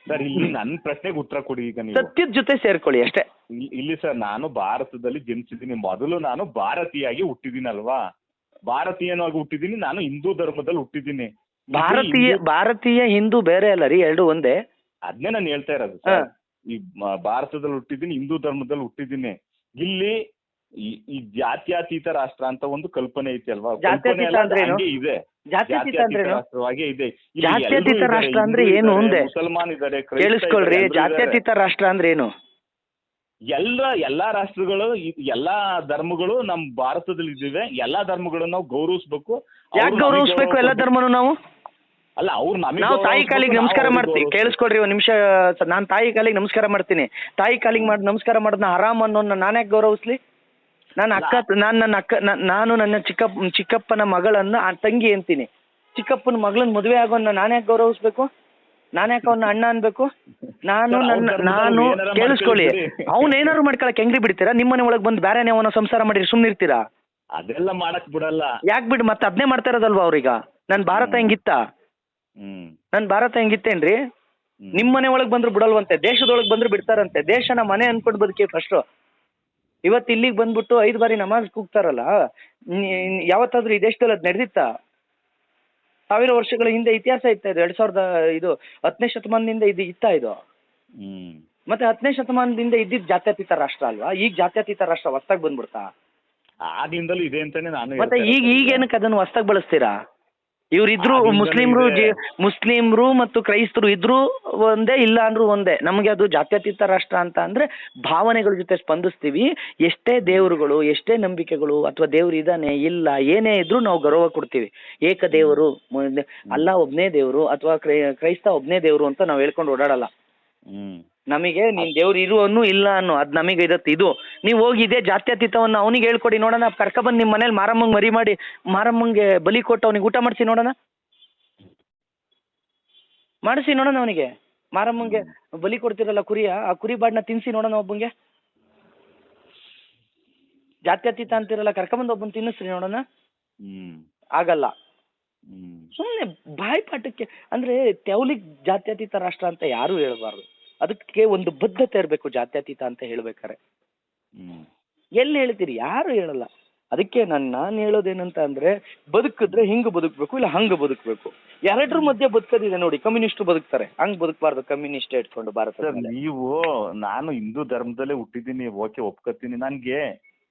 ಸರ್ ಇಲ್ಲಿ ನನ್ನ ಪ್ರಶ್ನೆಗೆ ಉತ್ತರ ಕೊಡಿ ಈಗ ನೀವು. ಸತ್ಯದ ಜೊತೆ ಸೇರ್ಕೊಳ್ಳಿ ಅಷ್ಟೇ. ಇಲ್ಲಿ- ಇಲ್ಲಿ ಸರ್ ನಾನು ಭಾರತದಲ್ಲಿ ಜನಿಸಿದ್ದೀನಿ. ಮೊದಲು ನಾನು ಭಾರತೀಯಾಗಿ ಹುಟ್ಟಿದ್ದೀನಲ್ವಾ? ಭಾರತೀಯನಾಗಿ ಹುಟ್ಟಿದ್ದೀನಿ ನಾನು ಹಿಂದೂ ಧರ್ಮದಲ್ಲಿ ಹುಟ್ಟಿದ್ದೀನಿ. ಭಾರತೀಯ ಹಿಂದೂ- ಭಾರತೀಯ ಹಿಂದೂ ಬೇರೆ ಅಲ್ಲ ರೀ ಎರಡು ಒಂದೇ. ಅದನ್ನೇ ನಾನು ಹೇಳ್ತಾ ಇರೋದು ಹಾ. ಸರ್ ಈ ಮ- ಭಾರತದಲ್ಲಿ ಹುಟ್ಟಿದ್ದೀನಿ ಹಿಂದೂ ಧರ್ಮದಲ್ಲಿ ಹುಟ್ಟಿದ್ದೀನಿ. ಇಲ್ಲಿ ಈ- ಈ ಜಾತ್ಯತೀತ ರಾಷ್ಟ್ರ ಅಂತ ಒಂದು ಕಲ್ಪನೆ ಐತಿ ಅಲ್ವಾ? ಜಾತ್ಯತೀತ ಅಂದ್ರೇನು? ಹಂಗೆ ಇದೆ. ಜಾತ್ಯತೀತ ಅಂದ್ರೇನು ರಾಷ್ಟ್ರವಾಗೇ ಇದೆ. ಇಲ್ಲಿ ಜಾತ್ಯತೀತ ಎಲ್ರೂ ಇದ್ದಾರೆ, ರಾಷ್ಟ್ರ ಅಂದ್ರೆ ಹಿಂದೂ ಏನು ಇದ್ದಾರೆ, ಒಂದೇ? ಮುಸಲ್ಮಾನ್ ಇದ್ದಾರೆ ಕ್ರೈಸ್ತ ಕೇಳಿಸ್ಕೊಳ್ರಿ ಇದ್ದಾರೆ, ಎಲ್ರೂ ಇದ್ದಾರೆ. ಜಾತ್ಯತೀತ ರಾಷ್ಟ್ರ ಅಂದ್ರೆ ಏನು? ಎಲ್ಲ ಎಲ್ಲಾ ರಾಷ್ಟ್ರಗಳು ಇ- ಎಲ್ಲಾ ಧರ್ಮಗಳು ನಮ್ ಭಾರತದಲ್ಲಿ ಇದ್ದೀವಿ. ಎಲ್ಲಾ ಧರ್ಮಗಳನ್ನ ನಾವು ಗೌರವಿಸ್ಬೇಕು. ಯಾಕೆ ಗೌರವಿಸ್ಬೇಕು ಗೌರವ ಎಲ್ಲ ಧರ್ಮನು ನಾವು? ಅಲ್ಲ ಅವ್ರು ನಮಗೆ ನಾವು ತಾಯಿ ಗೌರವಿಸ್ಬೇಕು, ಕಾಲಿಗೆ ನಾವು ನಮಸ್ಕಾರ ಅವ್ರಿಗೆ ಮಾಡ್ತೀವಿ. ಗೌರವಿಸ್ಬೇಕು. ಕೇಳಿಸ್ಕೊಳ್ರಿ ಒಂದ್ ನಿಮಿಷ ನಾನು ತಾಯಿ ಕಾಲಿಗೆ ನಮಸ್ಕಾರ ಮಾಡ್ತೀನಿ. ತಾಯಿ ಕಾಲಿಗೆ ಮಾಡಿ ನಮಸ್ಕಾರ ಮಾಡೋದನ್ನ ಆರಾಮ್ ಅನ್ನೋ ನಾನ್ ಯಾಕೆ ಗೌರವಿಸ್ಲಿ? ನಾನು ಅಕ್ಕ ನಾನು ನನ್ನ ಅಕ್ಕ ನಾನು ನನ್ನ ಚಿಕ್ಕಪ್ಪ ಚಿಕ್ಕಪ್ಪನ ಮಗಳನ್ನ ಆ ತಂಗಿ ಅಂತೀನಿ. ಚಿಕ್ಕಪ್ಪನ ಮಗಳನ್ನ ಮದುವೆ ಆಗೋನ್ನ ನಾನು ಯಾಕೆ ಗೌರವಿಸ್ಬೇಕು? ನಾನು ಯಾಕೆ ಅವನ್ನ ಅಣ್ಣ ಅನ್ಬೇಕು? ನಾನು ನನ್ನ ನಾನು ಕೇಳಿಸ್ಕೊಳ್ಳಿ. ಅವ್ನ ಅವ್ನು ಏನಾದ್ರು ಮಾಡ್ಕೊಳಕ್ ಹೆಂಗ್ರಿ ಬಿಡ್ತೀರಾ? ನಿಮ್ಮನೆ ಒಳಗೆ ಬಂದು ಬ್ಯಾರೆನೇ ಅವನ ಸಂಸಾರ ಮಾಡಿರಿ ಸುಮ್ಮನಿರ್ತೀರಾ ಅದೆಲ್ಲ ಮಾಡಕ್ ಬಿಡಲ್ಲ. ಯಾಕೆ ಬಿಡಿ ಮತ್ತೆ ಅದನ್ನೇ ಮಾಡ್ತಾ ಇರೋದಲ್ವಾ ಅವ್ರೀಗ? ನನ್ನ ಭಾರತ ಹೆಂಗಿತ್ತಾ? ನನ್ನ ಭಾರತ ಹೆಂಗಿತ್ತೇನ್ರಿ? ನಿಮ್ಮನೆ ನಿಮ್ಮ ಮನೆ ಒಳಗೆ ಬಂದ್ರು ಬಿಡಲ್ವಂತೆ. ದೇಶದೊಳಗೆ ಬಂದ್ರು ಬಿಡ್ತಾರಂತೆ. ದೇಶನ ಮನೆ ಅನ್ಕೊಂಡು ಬದುಕಿ ಫಸ್ಟು ಇವತ್ತು ಇಲ್ಲಿಗೆ ಬಂದ್ಬಿಟ್ಟು ಐದು ಬಾರಿ ನಮಾಜ್ ಕೂಗ್ತಾರಲ್ಲ ಯಾವತ್ತಾದ್ರೂ ಈ ದೇಶದಲ್ಲಿ ಅದು ನಡೆದಿತ್ತಾ? ಸಾವಿರ ವರ್ಷಗಳ ಹಿಂದೆ ಇತಿಹಾಸ ಇತ್ತ ಇದು? ಎರಡ್ ಸಾವಿರದ ಇದು ಹತ್ತನೇ ಶತಮಾನದಿಂದ ಇದು ಇತ್ತ ಇದು? ಮತ್ತೆ ಹತ್ತನೇ ಶತಮಾನದಿಂದ ಇದ್ದಿದ್ ಜಾತ್ಯತೀತ ರಾಷ್ಟ್ರ ಅಲ್ವಾ? ಈಗ ಜಾತ್ಯತೀತ ರಾಷ್ಟ್ರ ಹೊಸ್ದಾಗ್ ಬಂದ್ಬಿಡ್ತಾ? ಆಗ್ಲಿಂದಲೂ ಇದೆ ಅಂತಾನೆ ನಾನು ಮತ್ತೆ ಈಗ ಈಗ ಏನಕ್ಕೆ ಅದನ್ನ ಹೊಸ್ದಾಗಿ ಬಳಸ್ತೀರಾ? ಇವರಿದ್ರು ಮುಸ್ಲಿಮ್ರು. ಜಿ ಮುಸ್ಲಿಮ್ರು ಮತ್ತು ಕ್ರೈಸ್ತರು ಇದ್ರು ಒಂದೇ ಇಲ್ಲ ಅಂದ್ರು ಒಂದೇ. ನಮಗೆ ಅದು ಜಾತ್ಯತೀತ ರಾಷ್ಟ್ರ ಅಂತ ಅಂದ್ರೆ ಭಾವನೆಗಳ ಜೊತೆ ಸ್ಪಂದಿಸ್ತೀವಿ. ಎಷ್ಟೇ ದೇವರುಗಳು ಎಷ್ಟೇ ನಂಬಿಕೆಗಳು ಅಥವಾ ದೇವ್ರು ಇದಾನೆ ಇಲ್ಲ ಏನೇ ಇದ್ರೂ ನಾವು ಗೌರವ ಕೊಡ್ತೀವಿ. ಏಕ ದೇವರು ಮ- ಅಲ್ಲ ಒಬ್ನೇ ದೇವರು ಅಥವಾ ಕ್ರೈ- ಕ್ರೈಸ್ತ ಒಬ್ನೇ ದೇವರು ಅಂತ ನಾವು ಹೇಳ್ಕೊಂಡು ಓಡಾಡಲ್ಲ. ಹ್ಮ್. ನಮಗೆ ನೀನ್ ದೇವ್ರು ಇರು ಅನ್ನು ಇಲ್ಲ ಅನ್ನು ಅದ್ ನಮಗೆ ಇರತ್ತೆ ಇದು. ನೀವು ಹೋಗಿ ಇದೇ ಜಾತ್ಯತೀತವನ್ನ ಅವನಿಗೆ ಹೇಳ್ಕೊಡಿ ನೋಡೋಣ ಕರ್ಕೊಬಂದು ನಿಮ್ಮ ಮನೇಲಿ ಮಾರಮ್ಮಂಗ್ ಮರಿ ಮಾಡಿ ಮಾರಮ್ಮಂಗೆ ಬಲಿ ಕೊಟ್ಟು ಅವನಿಗೆ ಊಟ ಮಾಡಿಸಿ ನೋಡೋಣ. ಮಾಡಿಸಿ ನೋಡೋಣ ಅವನಿಗೆ. ಮಾರಮ್ಮಂಗೆ ಬಲಿ ಕೊಡ್ತಿರಲ್ಲ ಕುರಿಯ ಆ ಕುರಿ ಬಾಡ್ನ ತಿನ್ಸಿ ನೋಡೋಣ ಒಬ್ಬಂಗೆ. ಜಾತ್ಯತೀತ ಅಂತಿರಲ್ಲ ಕರ್ಕೊಂಬಂದು ಒಬ್ಬನ್ ತಿನ್ನಿಸ್ರಿ ನೋಡೋಣ. ಹ್ಮ್. ಆಗಲ್ಲ. ಸುಮ್ನೆ ಸುಮ್ಮನೆ ಬಾಯ್ಪಾಠಕ್ಕೆ ಅಂದ್ರೆ ತೆವಲಿಗ್ ಜಾತ್ಯತೀತ ರಾಷ್ಟ್ರ ಅಂತ ಯಾರು ಹೇಳ್ಬಾರ್ದು. ಅದಕ್ಕೆ ಒಂದು ಬದ್ಧತೆ ಇರಬೇಕು ಜಾತ್ಯತೀತ ಅಂತ ಹೇಳ್ಬೇಕಾರೆ. ಎಲ್ಲಿ ಹೇಳ್ತೀರಿ ಯಾರು ಹೇಳಲ್ಲ. ಅದಕ್ಕೆ ನಾನು ನಾನು ಹೇಳೋದೇನಂತ ಅಂದ್ರೆ ಬದುಕಿದ್ರೆ ಹಿಂಗ್ ಬದುಕ್ಬೇಕು ಇಲ್ಲ ಹಂಗ ಬದುಕ್ಬೇಕು. ಎರಡರ ಮಧ್ಯೆ ಬದುಕೋದಿದೆ ನೋಡಿ ಕಮ್ಯುನಿಸ್ಟ್ ಬದುಕ್ತಾರೆ. ಹಂಗ್ ಬದುಕಬಾರ್ದು ಕಮ್ಯುನಿಸ್ಟ್ ಇಟ್ಕೊಂಡು ಭಾರತ ನೀವು ನಾನು ಹಿಂದೂ ಧರ್ಮದಲ್ಲೇ ಹುಟ್ಟಿದ್ದೀನಿ ಓಕೆ ಒಪ್ಕೋತೀನಿ ನನ್ಗೆ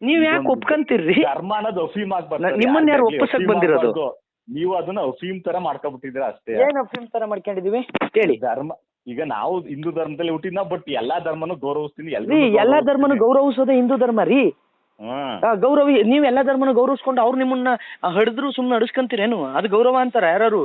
ನೀವ್ ಯಾಕೆ ಒಪ್ಕೊಂತೀರಿ? ಒಪ್ಕಂತೀರ್ರಿ ಧರ್ಮ ಅನ್ನೋದು ಅಫೀಮ್ ಆಗ್ಬಾರ್ದು ನಿಮ್ಮನ್ನ ಯಾರು ಒಪ್ಪಿಸಕ್ ಬಂದಿರೋದು? ನೀವು ಅದನ್ನ ಅಫೀಮ್ ತರ ಮಾಡ್ಕೊಬಿಟ್ಟಿದ್ದೀರಾ ಅಷ್ಟೇ. ಏನ್ ಅಫೀಮ್ ತರ ಮಾಡ್ಕೊಂಡಿದೀವಿ ಹೇಳಿ. ಧರ್ಮ ಈಗ ನಾವು ಹಿಂದೂ ಧರ್ಮದಲ್ಲಿ ಹುಟ್ಟಿದ್ನ ಬಟ್ ಎಲ್ಲಾ ಧರ್ಮನು ಗೌರವಿಸ್ತೀನಿ ರೀ ಎಲ್ಲಾ ಧರ್ಮನು. ಗೌರವಿಸೋದೇ ಹಿಂದೂ ಧರ್ಮ ರೀ. ಹ್ಮ್ ಆ, ಗೌರವಿ ನೀವ್ ಎಲ್ಲಾ ಧರ್ಮನ ಗೌರವಿಸ್ಕೊಂಡು ಅವ್ರು ನಿಮ್ಮನ್ನ ಹಡಿದ್ರು ಸುಮ್ನೆ ಅಡಿಸ್ಕೊಂತೀರೇನು ಅದು ಗೌರವ ಅಂತಾರ ಯಾರು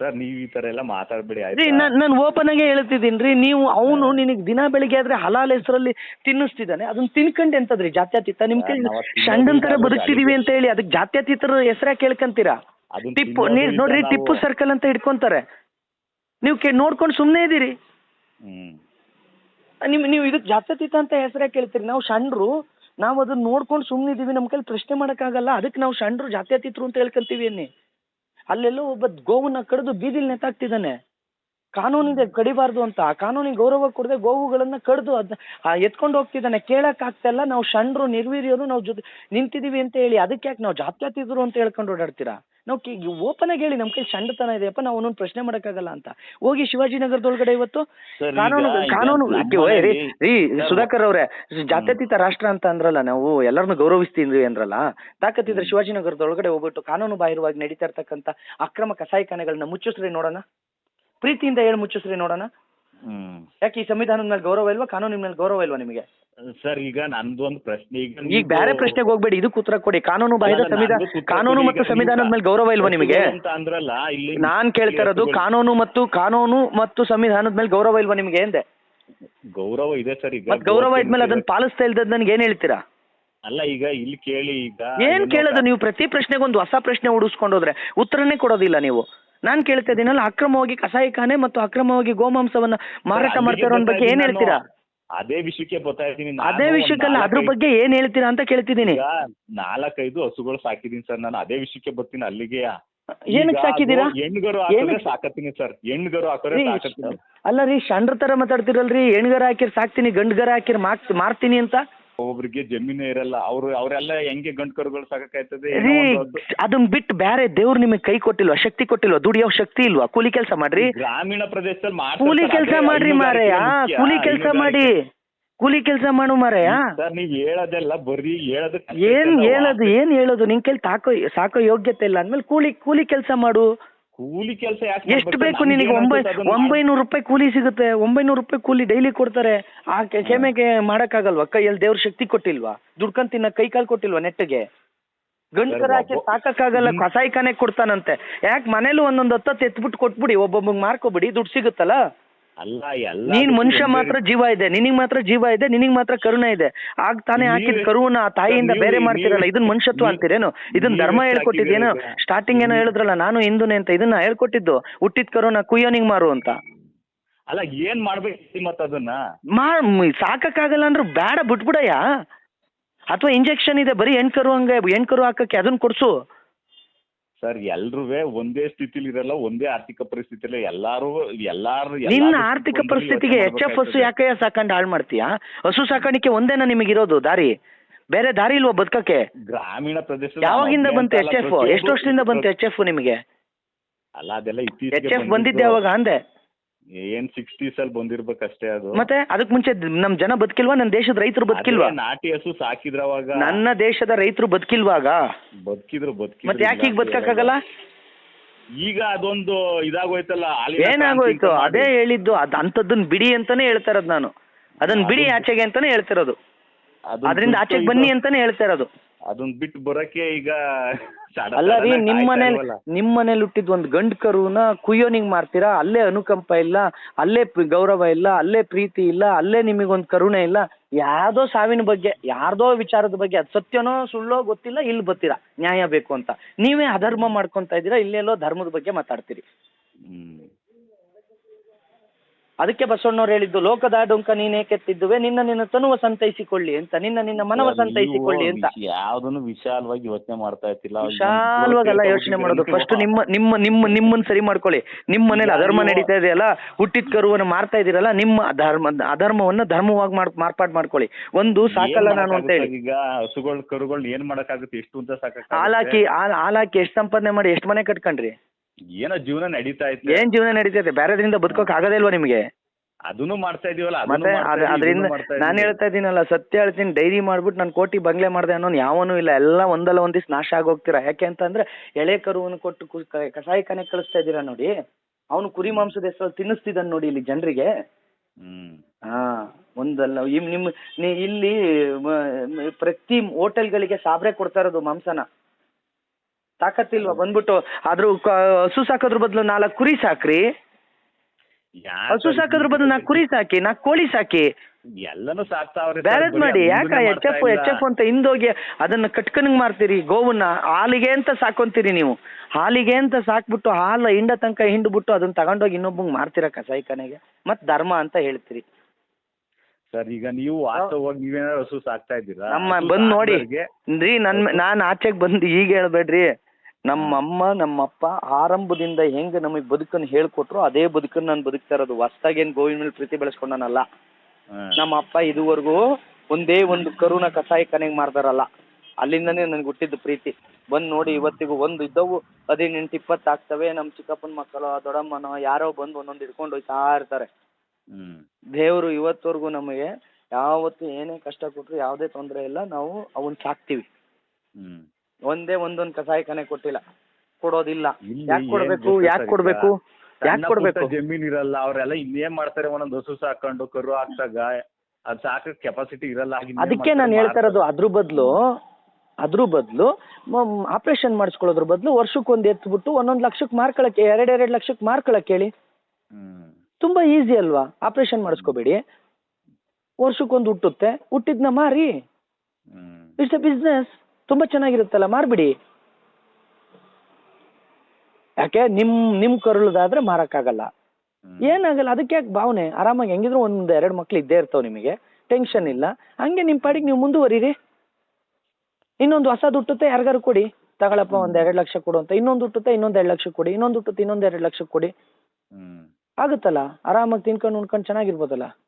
ಸರ್ ನೀವ್ ಈ ತರ ಎಲ್ಲ ಮಾತಾಡ್ಬೇಡಿ ರೀ ಆಯ್ತಾ ನಾನ್ ನಾನು ಓಪನ್ ಆಗೇ ಹೇಳ್ತಿದ್ದೀನಿ ರೀ ನೀವು ಅವನು ನಿನಗೆ ದಿನ ಬೆಳಿಗ್ಗೆ ಆದ್ರೆ ಹಲಾಲ್ ಹೆಸರಲ್ಲಿ ತಿನ್ನಿಸ್ತಿದ್ದಾನೆ ಅದನ್ನ ತಿನ್ಕೊಂಡೆ ಎಂತದ್ರಿ ಜಾತ್ಯತೀತ. ನಿಮ್ ಕೈ ನಾವ್ ಅದ್ ಷಂಡನ್ ತರ ಬದುಕ್ತಿದೀವಿ ಅಂತ ಹೇಳಿ ಅದಕ್ಕೆ ಜಾತ್ಯತೀತರ ಹೆಸರ ಕೇಳ್ಕಂತೀರಾ? ಅದನ್ನ ಟಿಪ್ಪು ನೀವ್ ನೋಡ್ರಿ ಟಿಪ್ಪು ಸರ್ಕಲ್ ಅಂತ ಇಟ್ಕೊಂತಾರೆ ನೀವು ಕೆ ನೋಡ್ಕೊಂಡು ಸುಮ್ಮನೆ ಇದ್ದೀರಿ. ಹ್ಮ್. ನಿಮ್ ನೀವು ಇದಕ್ಕೆ ಜಾತ್ಯತೀತ ಅಂತ ಹೆಸರೇ ಕೇಳ್ತೀರಿ. ನಾವು ಶಣ್ರು ನಾವು ಅದನ್ನ ನೋಡ್ಕೊಂಡು ಸುಮ್ಮನೆ ಇದೀವಿ ನಮ್ಮ ಕೈಲಿ ಪ್ರಶ್ನೆ ಮಾಡಕ್ಕಾಗಲ್ಲ. ಅದಕ್ಕೆ ನಾವು ಶಣ್ರು ಜಾತ್ಯತೀತರು ಅಂತ ಹೇಳ್ಕೊಂತೀವಿ ಅನ್ನಿ. ಅಲ್ಲೆಲ್ಲೋ ಒಬ್ಬ ಗೋವನ್ನ ಕಡಿದು ಬೀದಿಲಿ ನೆತಾಕ್ತಿದ್ದಾನೆ ಕಾನೂನಿಗೆ ಕಡಿಬಾರ್ದು ಅಂತ. ಆ ಕಾನೂನಿಗೆ ಗೌರವ ಕೊಡದೆ ಗೋವುಗಳನ್ನ ಕಡ್ದು ಅದ್ ಎತ್ಕೊಂಡು ಹೋಗ್ತಿದ್ದಾನೆ. ಕೇಳಕ್ ಆಗ್ತಾ ಇಲ್ಲ. ನಾವು ಶಣ್ರು ನಿರ್ವೀರ್ಯರು ನಾವು ಜೊತೆ ನಿಂತಿದೀವಿ ಅಂತ ಹೇಳಿ. ಅದಕ್ಕೆ ಯಾಕೆ ನಾವು ಜಾತ್ಯತೀತರು ಅಂತ ಹೇಳ್ಕೊಂಡು ಓಡಾಡ್ತೀರಾ? ನಾವು ಓಪನ್ ಆಗಿ ಹೇಳಿ ನಮ್ಮ ಕೈ ಇದೆ ಇದೆಯಪ್ಪ ನಾವು ಒಂದೊಂದು ಪ್ರಶ್ನೆ ಮಾಡಕ್ಕಾಗಲ್ಲ ಅಂತ. ಹೋಗಿ ಶಿವಾಜಿನಗರದೊಳಗಡೆ ಇವತ್ತು? ಸರ್, ಈಗ- ಕಾನೂನು ಕಾನೂನು ನಮ್ಮ ರೀ ಸುಧಾಕರ್ ಅವರೇ ಜಾತ್ಯತೀತ ರಾಷ್ಟ್ರ ಅಂತ ಅಂದ್ರಲ್ಲ ನಾವು ಎಲ್ಲರನ್ನು ಗೌರವಿಸ್ತೀವಿ ಅಂದ್ರಲ್ಲ. ತಾಕತ್ತಿದ್ರೆ ಶಿವಾಜಿ ನಗರದೊಳಗಡೆ ಹೋಗ್ಬಿಟ್ಟು ಕಾನೂನು ಬಾಹಿರವಾಗಿ ನಡೀತಾ ಇರ್ತಕ್ಕಂಥ ಅಕ್ರಮ ಕಸಾಯಿಖಾನೆಗಳನ್ನ ಮುಚ್ಚಿಸ್ರಿ ನೋಡೋಣ. ಪ್ರೀತಿಯಿಂದ ಹೇಳಿ ಮುಚ್ಚಿಸ್ರಿ ನೋಡೋಣ. ಹ್ಮ್. ಯಾಕೆ ಈ ಸಂವಿಧಾನದ ಮೇಲೆ ಗೌರವ ಇಲ್ವಾ ಕಾನೂನಿನ ಮೇಲೆ ಗೌರವ ಇಲ್ವಾ ನಿಮಗೆ? ಸರ್ ಈಗ ನಂದೊಂದು ಪ್ರಶ್ನೆ ಈಗ ಈಗ ನೀವು- ಬೇರೆ ಪ್ರಶ್ನೆಗೆ ಹೋಗ್ಬೇಡಿ. ಇದಕ್ಕೆ ಉತ್ತರ ಕೊಡಿ. ಕಾನೂನು ಬಾಹಿರ ಅಲ್ಲ, ಸಂವಿಧಾನ ನಂದು ಕಾನೂನು. ಮತ್ತು ಸಂವಿಧಾನದ ಮೇಲೆ ಗೌರವ ಇಲ್ವಾ ನಿಮಗೆ? ಅಂತ ಅಂದ್ರಲ್ಲ ಇಲ್ಲಿ ನಾನ್ ಕೇಳ್ತಾ ಇರೋದು ಕಾನೂನು ಮತ್ತು ಕಾನೂನು ಮತ್ತು ಸಂವಿಧಾನದ ಮೇಲೆ ಗೌರವ ಇಲ್ವಾ ನಿಮಗೆ ಎಂದೆ? ಗೌರವ ಇದೆ ಸರ್ ಈಗ ಗೌರವ ಇದ್ಮೇಲೆ ಅದನ್ನ ಪಾಲಿಸ್ತಾ ಇಲ್ದದ್ ನನ್ಗೆ ಏನ್ ಹೇಳ್ತೀರಾ? ಅಲ್ಲ ಈಗ ಇಲ್ಲಿ ಕೇಳಿ ಈಗ ಏನ್ ಕೇಳೋದು ನೀವು? ಪ್ರತಿ ಪ್ರಶ್ನೆಗೆ ಒಂದು ಹೊಸ ಪ್ರಶ್ನೆ ಉಡಿಸ್ಕೊಂಡು ಹೋದ್ರೆ ಉತ್ತರನೇ ಕೊಡೋದಿಲ್ಲ ನೀವು. ನಾನ್ ಕೇಳ್ತಾ ಇದ್ದೀನಲ್ಲ ಅಕ್ರಮವಾಗಿ ಕಸಾಯಿಖಾನೆ ಮತ್ತು ಅಕ್ರಮವಾಗಿ ಗೋಮಾಂಸವನ್ನ ಮಾರಾಟ ಮಾಡ್ತಾರೋ ಮಾಡ್ತಾ ಇರೋ ಬಗ್ಗೆ ಏನ್ ಹೇಳ್ತೀರಾ. ಅದೇ ವಿಷಯಕ್ಕೆ ಬರ್ತಾ ಇದ್ದೀನಿ. ಅದೇ ವಿಷಯಕ್ಕೆ ವಿಷಯಕ್ಕಲ್ಲ ಅದ್ರ ಬಗ್ಗೆ ಏನ್ ಹೇಳ್ತೀರಾ ಅಂತ ಕೇಳ್ತಿದ್ದೀನಿ. ನಾಲ್ಕೈದು ಹಸುಗಳು ಸಾಕಿದೀನಿ ಸರ್. ನಾನು ಅದೇ ವಿಷಯಕ್ಕೆ ಬರ್ತೀನಿ ಅಲ್ಲಿಗೆ. ಏನಕ್ಕೆ ಸಾಕಿದೀರಾ ಹೆಣ್ಗರು ಹಾಕಿದ್ರೆ ಸಾಕತ್ತೀನಿ ಸರ್. ಹೆಣ್ಗರು ಹಾಕಿದ್ರೆ ಸಾಕತ್ತೀನಿ. ಅಲ್ಲ ರೀ ಷಂಡ್ರ ತರ ಮಾತಾಡ್ತಿರಲ್ರಿ ಹೆಣ್ಗರ ಹಾಕಿರ್ ಸಾಕ್ತೀನಿ ಗಂಡ್ಗರ ಹಾಕಿರ್ ಮಾಕ್ ಮಾರ್ತೀನಿ ಅಂತ? ಒಬ್ರಿಗೆ ಜಮೀನೇ ಇರಲ್ಲ ಅವ್ರು ಅವರೆಲ್ಲ ಹೆಂಗೆ ಗಂಡು ಕರುಗಳು ಸಾಕಾಯ್ತದೆ ರೀ ಅದನ್ನ ಬಿಟ್ಟು ಬೇರೆ ದೇವ್ರು ನಿಮಗೆ ಕೈ ಕೊಟ್ಟಿಲ್ವಾ ಶಕ್ತಿ ಕೊಟ್ಟಿಲ್ವಾ ದುಡಿಯೋ ಶಕ್ತಿ ಇಲ್ವಾ? ಕೂಲಿ ಕೆಲಸ ಮಾಡ್ರಿ. ಗ್ರಾಮೀಣ ಪ್ರದೇಶದಲ್ಲಿ ಮಾಡ್ತಾರೆ ಕೂಲಿ ಕೆಲಸ ಮಾಡ್ರಿ ಮಾರಯ್ಯ ಹೈನುಗಾರಿಕೆ ಮುಖ್ಯ, ಕೂಲಿ ಕೆಲಸ ಮಾಡಿ. ಕೂಲಿ ಕೆಲಸ ಮಾಡು ಮಾರಯ್ಯ. ಸರ್ ನೀವ್ ಹೇಳೋದೆಲ್ಲ ಬರೀ ಹೇಳೋದಕ್ಕೆ ಏನ್ ಹೇಳೋದು ಏನ್ ಹೇಳೋದು? ನಿನ್ ಕೈಲಿ ತಾಕೋ ಸಾಕೋ ಯೋಗ್ಯತೆ ಇಲ್ಲ ಅಂದ್ಮೇಲೆ ಕೂಲಿ ಕೂಲಿ ಕೆಲಸ ಮಾಡು. ಕೂಲಿ ಕೆಲಸ ಯಾಕೆ ಎಷ್ಟು ಬೇಕು ನಿನಗೆ ಒಂಬೈ ಒಂಬೈನೂರು ರೂಪಾಯಿ ಕೂಲಿ ಸಿಗುತ್ತೆ. ಒಂಬೈನೂರು ರೂಪಾಯಿ ಕೂಲಿ ಡೈಲಿ ಕೊಡ್ತಾರೆ. ಆ ಕ್ಷಮೆಗೆ ಕೆಮೆಗೆ ಮಾಡಕ್ಕಾಗಲ್ವಾ? ಕೈಯಲ್ಲಿ ದೇವ್ರ ಶಕ್ತಿ ಕೊಟ್ಟಿಲ್ವಾ? ದುಡ್ಕೊಂಡ್ ತಿನ್ನ ಕೈ ಕಾಲು ಕೊಟ್ಟಿಲ್ವಾ ನೆಟ್ಟಿಗೆ? ಗಂಡಸರ ಹಾಕಿ ಆಗಲ್ಲ ಸಾಕಕ್ಕಾಗಲ್ಲ? ಕಸಾಯಿಖಾನೆ ಕೊಡ್ತಾನಂತೆ. ಯಾಕೆ ಮನೇಲಿ ಒಂದೊಂದು ಹತ್ತತ್ತು ಎತ್ಬಿಟ್ಟು ಕೊಟ್ಬಿಡಿ. ಒಬ್ಬೊಬ್ಬಂಗ್ ಮಾರ್ಕೊಬಿಡಿ. ದುಡ್ಡು ಸಿಗುತ್ತಲ್ಲ? ಅಲ್ಲ ಎಲ್ಲ ನೀನ್ ಮನುಷ್ಯ ಮಾತ್ರ ಜೀವ ಇದೆ ನಿನಗ್ ಮಾತ್ರ ಜೀವ ಇದೆ ನಿನಗ್ ಮಾತ್ರ ಕರುಣೆ ಇದೆ. ಆಗ ತಾನೇ ಹಾಕಿದ ಕರುವನ್ನ ಆ ತಾಯಿಯಿಂದ ಬೇರೆ ಮಾಡ್ತಿರಲ್ಲ ಇದನ್ ಇದನ್ನ ಮನುಷ್ಯತ್ವ ಅಂತೀರೇನು? ಇದನ್ನ ಧರ್ಮ ಹೇಳ್ಕೊಟ್ಟಿದ್ದೇನು? ಸ್ಟಾರ್ಟಿಂಗ್ ಏನೋ ಹೇಳಿದ್ರಲ್ಲ ನಾನು ಹಿಂದೂನೇ ಅಂತ ಇದನ್ನ ಹೇಳ್ಕೊಟ್ಟಿದ್ದು. ಹುಟ್ಟಿದ ಕರುನ ಕುಯ್ಯೋನಿಗ್ ಮಾರು ಅಂತ. ಅಲ್ಲ ಏನ್ ಮಾಡ್ಬೇಕು ಮತ್ತ ಅದನ್ನ? ಮಾ ಮ್- ಸಾಕಕ್ಕಾಗಲ್ಲ ಅಂದ್ರೆ ಬೇಡ ಬಿಟ್ಬಿಡಯ್ಯ. ಅಥವಾ ಇಂಜೆಕ್ಷನ್ ಇದೆ ಬರೀ ಹೆಣ್ಕರು ಹಂಗೆ ಹೆಣ್ಕರು ಹಾಕಕ್ಕೆ ಅದನ್ನ ಕೊಡ್ಸು. ಸರ್ ಎಲ್ರೂ ಒಂದೇ ಸ್ಥಿತಿಲಿ ಇರಲ್ಲ ಒಂದೇ ಆರ್ಥಿಕ ಪರಿಸ್ಥಿತಿಲಿ ಎಲ್ಲಾರು ಎಲ್ಲಾರು ಎಲ್ಲಾ ನಿನ್ನ ಆರ್ಥಿಕ ಪರಿಸ್ಥಿತಿಗೆ ಎಚ್ ಎಫ್ ಹಸು. ಯಾಕೆ ಸಾಕಂಡು ಹಾಳು ಮಾಡ್ತೀಯಾ? ಹಸು ಸಾಕಾಣಿಕೆ ಒಂದೇನ ನಿಮಗಿರೋದು ದಾರಿ. ಬೇರೆ ದಾರಿ ಇಲ್ವಾ ಬದುಕಕ್ಕೆ? ಗ್ರಾಮೀಣ ಪ್ರದೇಶ ಯಾವಾಗಿಂದ ಬಂತು ಎಚ್ ಎಫ್? ಎಷ್ಟು ವರ್ಷದಿಂದ ಬಂತು ಎಚ್ ಎಫ್ ನಿಮಗೆ? ಅಲ್ಲ ಅದೆಲ್ಲ ಎಚ್ ಎಫ್ ಬಂದಿದ್ದೆ ಅವಾಗ ಅಂದೆ. ಏನ್ ಸಿಕ್ಸ್ಟೀಸ್ ಅಲ್ಲಿ ಬಂದಿರ್ಬೇಕಷ್ಟೇ ಅದು. ಮತ್ತೆ ಅದಕ್ ಮುಂಚೆ ನಮ್ ಜನ ಬದುಕಿಲ್ವಾ? ನನ್ನ ದೇಶದ ರೈತರು ಬದುಕಿಲ್ವಾ? ಅದೇ ನಾಟಿ ಹಸು ಸಾಕಿದ್ರ ಅವಾಗ. ನನ್ನ ದೇಶದ ರೈತರು ಬದುಕಿಲ್ವಾಗ? ಬದುಕಿದ್ರು ಬದುಕಿ ಮತ್ತೆ ಯಾಕೆ ಈಗ ಬದುಕಕ್ಕಾಗಲ್ಲ? ಈಗ ಅದೊಂದು ಇದಾಗೋಯ್ತಲ್ಲ ಹಾಲಿನ ಏನಾಗೋಯ್ತು ಕ್ರಾಂತಿ ಅಂತ ಅದೇ ಮಾಡಿ. ಹೇಳಿದ್ದು. ಅದ್ ಅಂಥದ್ದನ್ನ ಬಿಡಿ ಅಂತಾನೆ ಹೇಳ್ತಾ ಇರೋದು ನಾನು ಅದನ್ನ ಬಿಡಿ ಆಚೆಗೆ ಅಂತಾನೆ ಹೇಳ್ತಿರೋದು. ಅದನ್ನ ಅದರಿಂದ ಬಿಟ್ಟು ಆಚೆಗೆ ಈಗ- ಬನ್ನಿ ಅಂತಾನೆ ಹೇಳ್ತಾ ಇರೋದು ಅದನ್ನ ಬಿಟ್ಟು ಬರಕ್ಕೆ ಈಗ ಅಲ್ಲ ರೀ ನಿಮ್ ಮನೇಲಿ ನಿಮ್ ಮನೇಲಿ ಹುಟ್ಟಿದ್ ಒಂದ್ ಗಂಡ್ ಕರುನ ಕುಯ್ಯೋನಿಗ್ ಮಾರ್ತೀರಾ ಅಲ್ಲೇ ಅನುಕಂಪ ಇಲ್ಲ ಅಲ್ಲೇ ಪ್ರ- ಗೌರವ ಇಲ್ಲ ಅಲ್ಲೇ ಪ್ರೀತಿ ಇಲ್ಲ ಅಲ್ಲೇ ನಿಮಗೊಂದ್ ಕರುಣೆ ಇಲ್ಲ. ಯಾವ್ದೋ ಸಾವಿನ ಬಗ್ಗೆ ಯಾರ್ದೋ ವಿಚಾರದ ಬಗ್ಗೆ ಅದ್ ಸತ್ಯನೋ ಸುಳ್ಳೋ ಗೊತ್ತಿಲ್ಲ ಇಲ್ಲಿ ಬತ್ತೀರಾ ನ್ಯಾಯ ಬೇಕು ಅಂತ. ನೀವೇ ಅಧರ್ಮ ಮಾಡ್ಕೊಂತ ಇದ್ದೀರಾ ಇಲ್ಲೆಲ್ಲೋ ಧರ್ಮದ ಬಗ್ಗೆ ಮಾತಾಡ್ತೀರಿ. ಹ್ಮ್. ಅದಕ್ಕೆ ಬಸವಣ್ಣವ್ರು ಹೇಳಿದ್ದು ಲೋಕದ ಡೊಂಕ ನೀನೇ ಕೆತ್ತಿದ್ದುವೆ ನಿನ್ನ ನಿನ್ನ ತನುವ ಸಂತೈಸಿಕೊಳ್ಳಿ ಅಂತ ನಿನ್ನ ನಿನ್ನ ಮನವ ಸಂತೈಸಿಕೊಳ್ಳಿ ಅಂತ. ಯಾವ್ದನ್ನು ವಿಶಾಲವಾಗಿ ಯೋಚನೆ ಮಾಡ್ತಾ ಇರ್ತಿಲ್ಲ ವಿಶಾಲವಾಗಲ್ಲ ಯೋಚನೆ ಮಾಡೋದು. ಫಸ್ಟ್ ನಿಮ್ಮ ನಿಮ್ಮ ನಿಮ್ಮ ನಿಮ್ಮನ್ನ ಸರಿ ಮಾಡ್ಕೊಳ್ಳಿ. ನಿಮ್ಮ ಮನೇಲಿ ಅಧರ್ಮ ನಡೀತಾ ಇದೆಯಲ್ಲ ಹುಟ್ಟಿದ ಕರುವನ್ನು ಮಾರ್ತಾ ಇದೀರಲ್ಲ ನಿಮ್ಮ ಧರ್ಮ ಅಧರ್ಮವನ್ನ ಧರ್ಮವಾಗಿ ಮಾಡ್ ಮಾರ್ಪಾಡು ಮಾಡ್ಕೊಳ್ಳಿ. ಒಂದು ಸಾಕಲ್ಲ ನಾನು ಅಂತ ಹೇಳಿ ಈಗ? ಹಸುಗಳು ಕರುಗಳು ಏನ್ ಮಾಡಕ್ಕಾಗುತ್ತೆ? ಎಷ್ಟು ಅಂತ ಸಾಕ ಹಾಲಾಕಿ ಹಾಲಾಕಿ ಎಷ್ಟು ಸಂಪಾದನೆ ಮಾಡಿ ಎಷ್ಟು ಮನೆ ಕಟ್ಕೊಂಡ್ರಿ? ಏನೋ ಜೀವನ ನಡೀತಾ ಇತ್ತು? ಏನ್ ಜೀವನ ನಡೀತೈತೆ ಬೇರೆದ್ರಿಂದ ಬದುಕೋಕ್ ಆಗೋದೇ ಇಲ್ವಾ ನಿಮಗೆ? ಅದನ್ನು ಮಾಡ್ತಾ ಇದೀವಲ್ಲ ಮತ್ತೆ ಅದ್- ಅದರಿಂದ ಇದನ್ನು ನಾನು ಹೇಳ್ತಾ ಇದ್ದೀನಲ್ಲ ಸತ್ಯ ಹೇಳ್ತೀನಿ ಡೈರಿ ಮಾಡ್ಬಿಟ್ಟು ನಾನು ಕೋಟಿ ಬಂಗ್ಲೆ ಮಾಡಿದೆ ಅನ್ನೋನು ಯಾವನು ಇಲ್ಲ. ಎಲ್ಲ ಒಂದಲ್ಲ ಒಂದ್ ದಿವ್ಸ ನಾಶ ಆಗೋಗ್ತೀರಾ? ಯಾಕೆ ಅಂತಂದ್ರೆ ಎಳೆ ಕರುವನ್ನು ಕೊಟ್ಟು ಕಸಾಯಿ ಕ- ಕಸಾಯಿಖಾನೆ ಕಳಿಸ್ತಾ ಇದ್ದೀರಾ ನೋಡಿ? ಅವನು ಕುರಿ ಮಾಂಸದ ಹೆಸರಲ್ಲಿ ತಿನ್ನಿಸ್ತಿದ್ದಾನೆ ನೋಡಿ ಇಲ್ಲಿ ಜನರಿಗೆ. ಹ್ಮ್. ಹಾ ಒಂದಲ್ಲ ನಿಮ್ ನೀ- ಇಲ್ಲಿ ಮ- ಮ- ಪ್ರತಿ ಹೋಟೆಲ್ಗಳಿಗೆ ಸಾಬ್ರೆ ಕೊಡ್ತಾ ಇರೋದು ಮಾಂಸನ. ತಾಕತ್ತಿಲ್ವಾ? ಬಂದ್ಬಿಟ್ಟು ಆದ್ರೂ ಕ- ಹಸು ಸಾಕೋದ್ರ ಬದಲು ನಾಲ್ಕು ಕುರಿ ಸಾಕ್ರಿ. ಯಾರ್ ಹಸು ಸಾಕೋದ್ರ ಬದಲು ನಾಲ್ಕು ಕುರಿ ಸಾಕಿ ನಾಲ್ಕು ಕೋಳಿ ಸಾಕಿ. ಎಲ್ಲಾನು ಸಾಕ್ತಾವ್ರೆ ಬರೀ ಮಾಡಿ ಯಾಕ ಎಚ್ ಎಫ್. ಎಚ್ ಎಫ್ ಅಂತ ಹಿಂದೋಗಿ ಅದನ್ನ ಕಟ್ಕನಂಗ್ ಮಾರ್ತೀರಿ ಗೋವನ್ನ ಹಾಲಿಗೆ ಅಂತ ಸಾಕೊಂತೀರಿ ನೀವು. ಹಾಲಿಗೆ ಅಂತ ಸಾಕ್ಬಿಟ್ಟು ಹಾಲ ಹಿಂಡ ತನಕ ಹಿಂಡ್ಬಿಟ್ಟು ಅದನ್ನ ತಗೊಂಡೋಗಿ ಇನ್ನೊಬ್ಬಂಗ್ ಮಾರ್ತೀರಾ ಕಸಾಯಿಖಾನೆಗೆ ಮತ್ ಧರ್ಮ ಅಂತ ಹೇಳ್ತೀರಿ. ಸರ್ ಈಗ ನೀವು ವಾಸ್ತವವಾಗಿ ನೀವೇನಾದ್ರು ಹಸು ಸಾಕ್ತಾ ಇದ್ದೀರಾ? ನಮ್ಮ ಹಸು ಬಂದ್ ನೋಡಿ. ಸಾಕ್ದವ್ರಿಗೆ ರೀ ನನ್ ನಾನ್ ಆಚೆಗ್ ಬಂದು ಈಗ ಹೇಳ್ಬೇಡ್ರಿ. ನಮ್ಮಮ್ಮ ನಮ್ಮಪ್ಪ ಆರಂಭದಿಂದ ಹೆಂಗ್ ನಮಗೆ ಬದುಕನ್ನು ಹೇಳ್ಕೊಟ್ರು ಅದೇ ಬದುಕನ್ನ ನಾನು ಬದುಕ್ತಾ ಇರೋದು. ಹೊಸ್ದಾಗೇನ್ ಗೋವಿನ ಮೇಲೆ ಪ್ರೀತಿ ಬೆಳೆಸ್ಕೊಂಡನಲ್ಲ. ನಮ್ಮ ಅಪ್ಪ ಇದುವರೆಗೂ ಒಂದೇ ಒಂದು ಕರುನ ಕನೆಗ್ ಮಾಡ್ದಾರಲ್ಲ. ಅಲ್ಲಿಂದನೇ ನನ್ಗೆ ಹುಟ್ಟಿದ್ದು ಪ್ರೀತಿ. ಬಂದು ನೋಡಿ ಇವತ್ತಿಗೂ ಒಂದು ಇದ್ದವು ಹದಿನೆಂಟು ಇಪ್ಪತ್ತು ಆಗ್ತವೆ. ನಮ್ಮ ಚಿಕ್ಕಪ್ಪನ ಮಕ್ಕಳು ದೊಡ್ಡಮ್ಮನೋ ಯಾರೋ ಬಂದು ಒಂದೊಂದು ಹಿಡ್ಕೊಂಡು ಹೋಯ್ತಾ ಇರ್ತಾರೆ. ದೇವ್ರು ಇವತ್ತವರೆಗೂ ನಮಗೆ ಯಾವತ್ತು ಏನೇ ಕಷ್ಟ ಕೊಟ್ಟರು ಯಾವುದೇ ತೊಂದರೆ ಇಲ್ಲ. ನಾವು ಅವನ್ ಸಾಕ್ತಿವಿ. ಹ್ಮ್. ಒಂದೇ ಒಂದೊಂದು ಕಸಾಯಿಖಾನೆ ಕೊಟ್ಟಿಲ್ಲ. ಕೊಡೋದಿಲ್ಲ. ಯಾಕ್ ಯಾಕೆ ಕೊಡ್ಬೇಕು? ಯಾಕ್ ಯಾಕೆ ಕೊಡ್ಬೇಕು? ಯಾಕ್ ಸಣ್ಣ ಕೊಡ್ಬೇಕು? ಪುಟ್ಟ ಜಮೀನ್ ಇರಲ್ಲ ಅವರೆಲ್ಲ ಇನ್ನೇನ್ ಮಾಡ್ತಾರೆ ಒಂದೊಂದ್ ಹಸು ಸಾಕೊಂಡು ಕರು ಹಾಕ್ದಾಗ ಅದ್ ಸಾಕ ಕೆಪಾಸಿಟಿ ಇರಲ್ಲ ಇನ್ನೇನ್ ಅದಕ್ಕೆ? ನಾನು ಹೇಳ್ತಾ ಇರೋದು ಅದ್ರ ಬದಲು ಅದ್ರ ಬದಲು ಆಪರೇಷನ್ ಮಾಡಿಸ್ಕೊಳ್ಳೋದ್ರ ಬದಲು ವರ್ಷಕ್ಕೊಂದು ಎತ್ಬಿಟ್ಟು ಒಂದೊಂದ್ ಲಕ್ಷಕ್ಕೆ ಮಾರ್ಕೊಳಕ್ಕೆ ಎರಡ್ ಎರಡ್ ಲಕ್ಷಕ್ಕೆ ಮಾರ್ಕೊಳಕ್ಕೆ ಹೇಳಿ ಹ್ಮ್. ತುಂಬಾ ಈಸಿ ಅಲ್ವಾ? ಆಪರೇಷನ್ ಮಾಡಿಸ್ಕೋಬೇಡಿ. ವರ್ಷಕ್ಕೊಂದು ಹುಟ್ಟುತ್ತೆ ಹುಟ್ಟಿದ್ನ ಮಾರಿ. ಹ್ಮ್. ಇಟ್ಸ್ ಅ ಬಿಸ್ನೆಸ್ ತುಂಬಾ ಚೆನ್ನಾಗಿರುತ್ತಲ್ಲ ಮಾರ್ಬಿಡಿ. ಯಾಕೆ? ನಿಮ್ ನಿಮ್ ಕರುಳದಾದ್ರೆ ಮಾರಕ್ಕಾಗಲ್ಲ. ಏನಾಗಲ್ಲ ಅದಕ್ಕೆ ಯಾಕೆ ಭಾವನೆ? ಆರಾಮಾಗಿ ಹೆಂಗಿದ್ರು ಒಂದ್ ಎರಡು ಮಕ್ಳು ಇದ್ದೇ ಇರ್ತಾವ್ ನಿಮಗೆ. ಟೆನ್ಷನ್ ಇಲ್ಲ. ಹಂಗೆ ನಿಮ್ ಪಾಡಿಗೆ ನೀವು ಮುಂದುವರಿರಿ. ಇನ್ನೊಂದು ಹೊಸ ದುಟ್ಟುತ್ತೆ ಯಾರಿಗಾರು ಕೊಡಿ. ತಗೊಳಪ್ಪ ಒಂದ್ ಎರಡು ಲಕ್ಷ ಕೊಡು ಅಂತ. ಇನ್ನೊಂದು ಹುಟ್ಟುತ್ತೆ ಇನ್ನೊಂದ್ ಎರಡು ಲಕ್ಷ ಕೊಡಿ. ಇನ್ನೊಂದು ಹುಟ್ಟುತ್ತೆ ಇನ್ನೊಂದ್ ಎರಡು ಲಕ್ಷ ಕೊಡಿ. ಆಗುತ್ತಲ್ಲ? ಆರಾಮಾಗಿ ತಿನ್ಕೊಂಡು ಉಣ್ಕೊಂಡು ಚೆನ್ನಾಗಿರ್ಬೋದಲ್ಲ?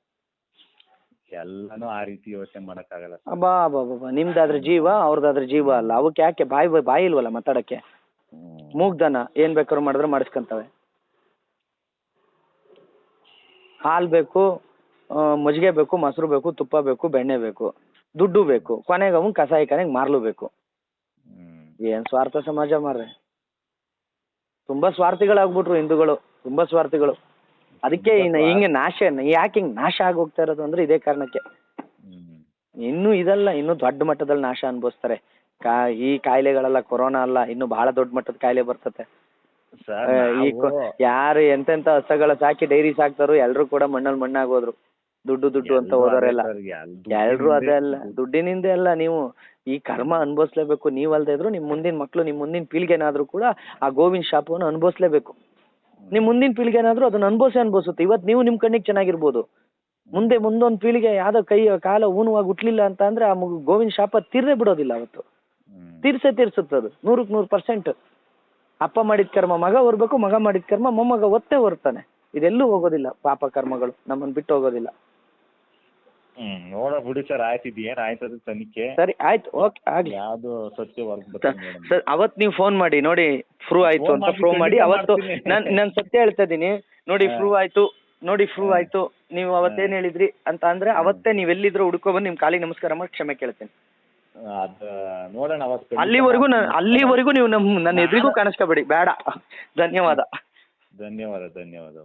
ಎಲ್ಲಾನು ಆ ರೀತಿ ಯೋಚನೆ ಮಾಡಕ್ಕಾಗಲ್ಲ ಸರ್. ಅಬ್ಬಾ ಬಾ ಬಾ ನಿಮ್ದಾದ್ರೆ ಜೀವ ಅವ್ರದಾದ್ರೆ ಜೀವ ಅಲ್ಲ. ಅವಕ್ಕೆ ಯಾಕೆ ಬಾಯಿ ಬಾಯಿ- ಬಾಯಿ ಇಲ್ವಲ್ಲ ಮಾತಾಡಕ್ಕೆ. ಮೂಗ್ದನ ಏನ್ ಬೇಕಾದ್ರು ಮಾಡಿದ್ರೆ ಮಾಡಿಸ್ಕೊಂತವೆ. ಹಾಲ್ ಬೇಕು ಆ, ಮಜ್ಜಿಗೆ ಬೇಕು ಮೊಸರು ಬೇಕು ತುಪ್ಪ ಬೇಕು ಬೆಣ್ಣೆ ಬೇಕು. ದುಡ್ಡು ಬೇಕು. ಕೊನೆಗೆ ಅವನ್ ಕಸಾಯಿ ಕನೆಗ್ ಮಾರ್ಲು ಬೇಕು. ಹ್ಮ್. ಏನ್ ಸ್ವಾರ್ಥ ಸಮಾಜ ಮಾರ್ರೆ. ತುಂಬಾ ಸ್ವಾರ್ಥಿಗಳಾಗ್ಬಿಟ್ರು ಹಿಂದೂಗಳು. ತುಂಬಾ ಸ್ವಾರ್ಥಿಗಳು. ಅದಕ್ಕೆ ಹಿಂಗ ಹಿಂಗೆ ನಾಶ ಯಾಕೆ ಹಿಂಗ್ ನಾಶ ಆಗಿ ಹೋಗ್ತಾ ಇರೋದು ಅಂದ್ರೆ ಇದೇ ಕಾರಣಕ್ಕೆ. ಇನ್ನು ಇದಲ್ಲ ಇನ್ನು ದೊಡ್ಡ ಮಟ್ಟದಲ್ಲಿ ನಾಶ ಅನುಭವಿಸ್ತಾರೆ. ಕಾ ಈ ಕಾಯಿಲೆಗಳೆಲ್ಲ ಕೊರೋನಾ ಅಲ್ಲ ಇನ್ನು ಬಹಳ ದೊಡ್ಡ ಮಟ್ಟದ ಕಾಯಿಲೆ ಬರ್ತತೆ. ಈ ಯಾರು ಎಂತೆಂತ ಹಸಗಳ ಸಾಕಿ ಡೈರಿ ಸಾಕ್ತಾರೋ ಎಲ್ರು ಕೂಡ ಮಣ್ಣಲ್ಲಿ ಮಣ್ಣಾಗೋದ್ರು. ದುಡ್ಡು ದುಡ್ಡು ಅಂತ ಹೋದವರೆಲ್ಲ ಎಲ್ರು ಅದೇ ಅಲ್ಲ ದುಡ್ಡಿನಿಂದ ಅಲ್ಲ ನೀವು ಈ ಕರ್ಮ ಅನುಭವಿಸ್ಲೇಬೇಕು ನೀವಲ್ದೇ ಇದ್ರು ನಿಮ್ ಮುಂದಿನ ಮಕ್ಳು ನಿಮ್ ಮುಂದಿನ ಪೀಳಿಗೆನಾದ್ರೂ ಕೂಡ ಆ ಗೋವಿನ ಶಾಪವನ್ನು ಅನುಭವಿಸ್ಲೇಬೇಕು. ನಿಮ್ ಮುಂದಿನ ಪೀಳಿಗೆನಾದ್ರೂ ಅದನ್ನ ಅನುಭವಿಸಿ ಅನುಭವಿಸುತ್ತೆ. ಇವತ್ತು ನೀವು ನಿಮ್ ಕಣ್ಣಿಗೆ ಚೆನ್ನಾಗಿರ್ಬೋದು. ಮುಂದೆ ಮುಂದೊಂದು ಪೀಳಿಗೆ ಯಾವ್ದೋ ಕೈ ಕಾಲ ಊನವಾಗಿ ಹುಟ್ಲಿಲ್ಲ ಅಂತ ಅಂದ್ರೆ ಆ ಮಗು ಗೋವಿನ ಶಾಪ ತೀರ್ದೇ ಬಿಡೋದಿಲ್ಲ ಅವತ್ತು. ತೀರ್ಸೇ ತೀರ್ಸುತ್ತೆ ತೀರ್ಸುತ್ತದು ನೂರಕ್ಕೆ ನೂರು ಪರ್ಸೆಂಟ್. ಅಪ್ಪ ಮಾಡಿದ ಕರ್ಮ ಮಗ ಹೊರ್ಬೇಕು ಮಗ ಮಾಡಿದ ಕರ್ಮ ಮೊಮ್ಮಗ ಒತ್ತೆ ಹೊರ್ತಾನೆ ಇದೆಲ್ಲೂ ಹೋಗೋದಿಲ್ಲ ಪಾಪ ಕರ್ಮಗಳು. ನಮ್ಮನ್ನ ಬಿಟ್ಟು ಹೋಗೋದಿಲ್ಲ. ಹ್ಮ್ ನೋಡ ಬಿಡಿ ಸರ್ ಆಯ್ತು ಇದು ಏನ್ ಆಯ್ತದ ತನಿಖೆ. ಸರಿ ಆಯ್ತು ಓಕೆ ಆಗ್ಲಿ. ಯಾವ್ದು ಸತ್ಯ ವರ್ಗ ಸರ್ ಅವತ್ ನೀವು ಫೋನ್ ಮಾಡಿ ನೋಡಿ ಫ್ರೂ ಆಯ್ತು ಅಂತ ಪ್ರೂವ್ ಮಾಡಿ ಅವತ್ತು ಮಾಡ್ತೀನಿ. ನಾನ್ ನಾನ್ ಸತ್ಯ ಹೇಳ್ತಾ ಇದೀನಿ. ನೋಡಿ ಹಾ. ಪ್ರೂವ್ ಆಯ್ತು ನೋಡಿ ಪ್ರೂವ್ ಆಯ್ತು ನೀವು ಅವತ್ತೇನ್ ಹೇಳಿದ್ರಿ ಅಂತ ಅಂದ್ರೆ ಅವತ್ತೇ ನೀವ್ ಎಲ್ಲಿದ್ರು ಹುಡ್ಕೊ ಬಂದು ನಿಮ್ ಕಾಲಿಗೆ ನಮಸ್ಕಾರ ಮಾಡಿ ಕ್ಷಮೆ ಕೇಳ್ತೀನಿ. ಅದ ನೋಡೋಣ ಅವತ್ತು ಖಂಡಿತ ಅಲ್ಲಿವರೆಗೂ ಮಾಡ್ತೀನಿ. ಅಲ್ಲಿವರೆಗೂ ನೀವು ನಮ್ ನನ್ನ ಎದುರಿಗೂ ಕಾಣಿಸ್ಕೋಬೇಡಿ ಬೇಡ. ಧನ್ಯವಾದ. ಧನ್ಯವಾದ ಧನ್ಯವಾದ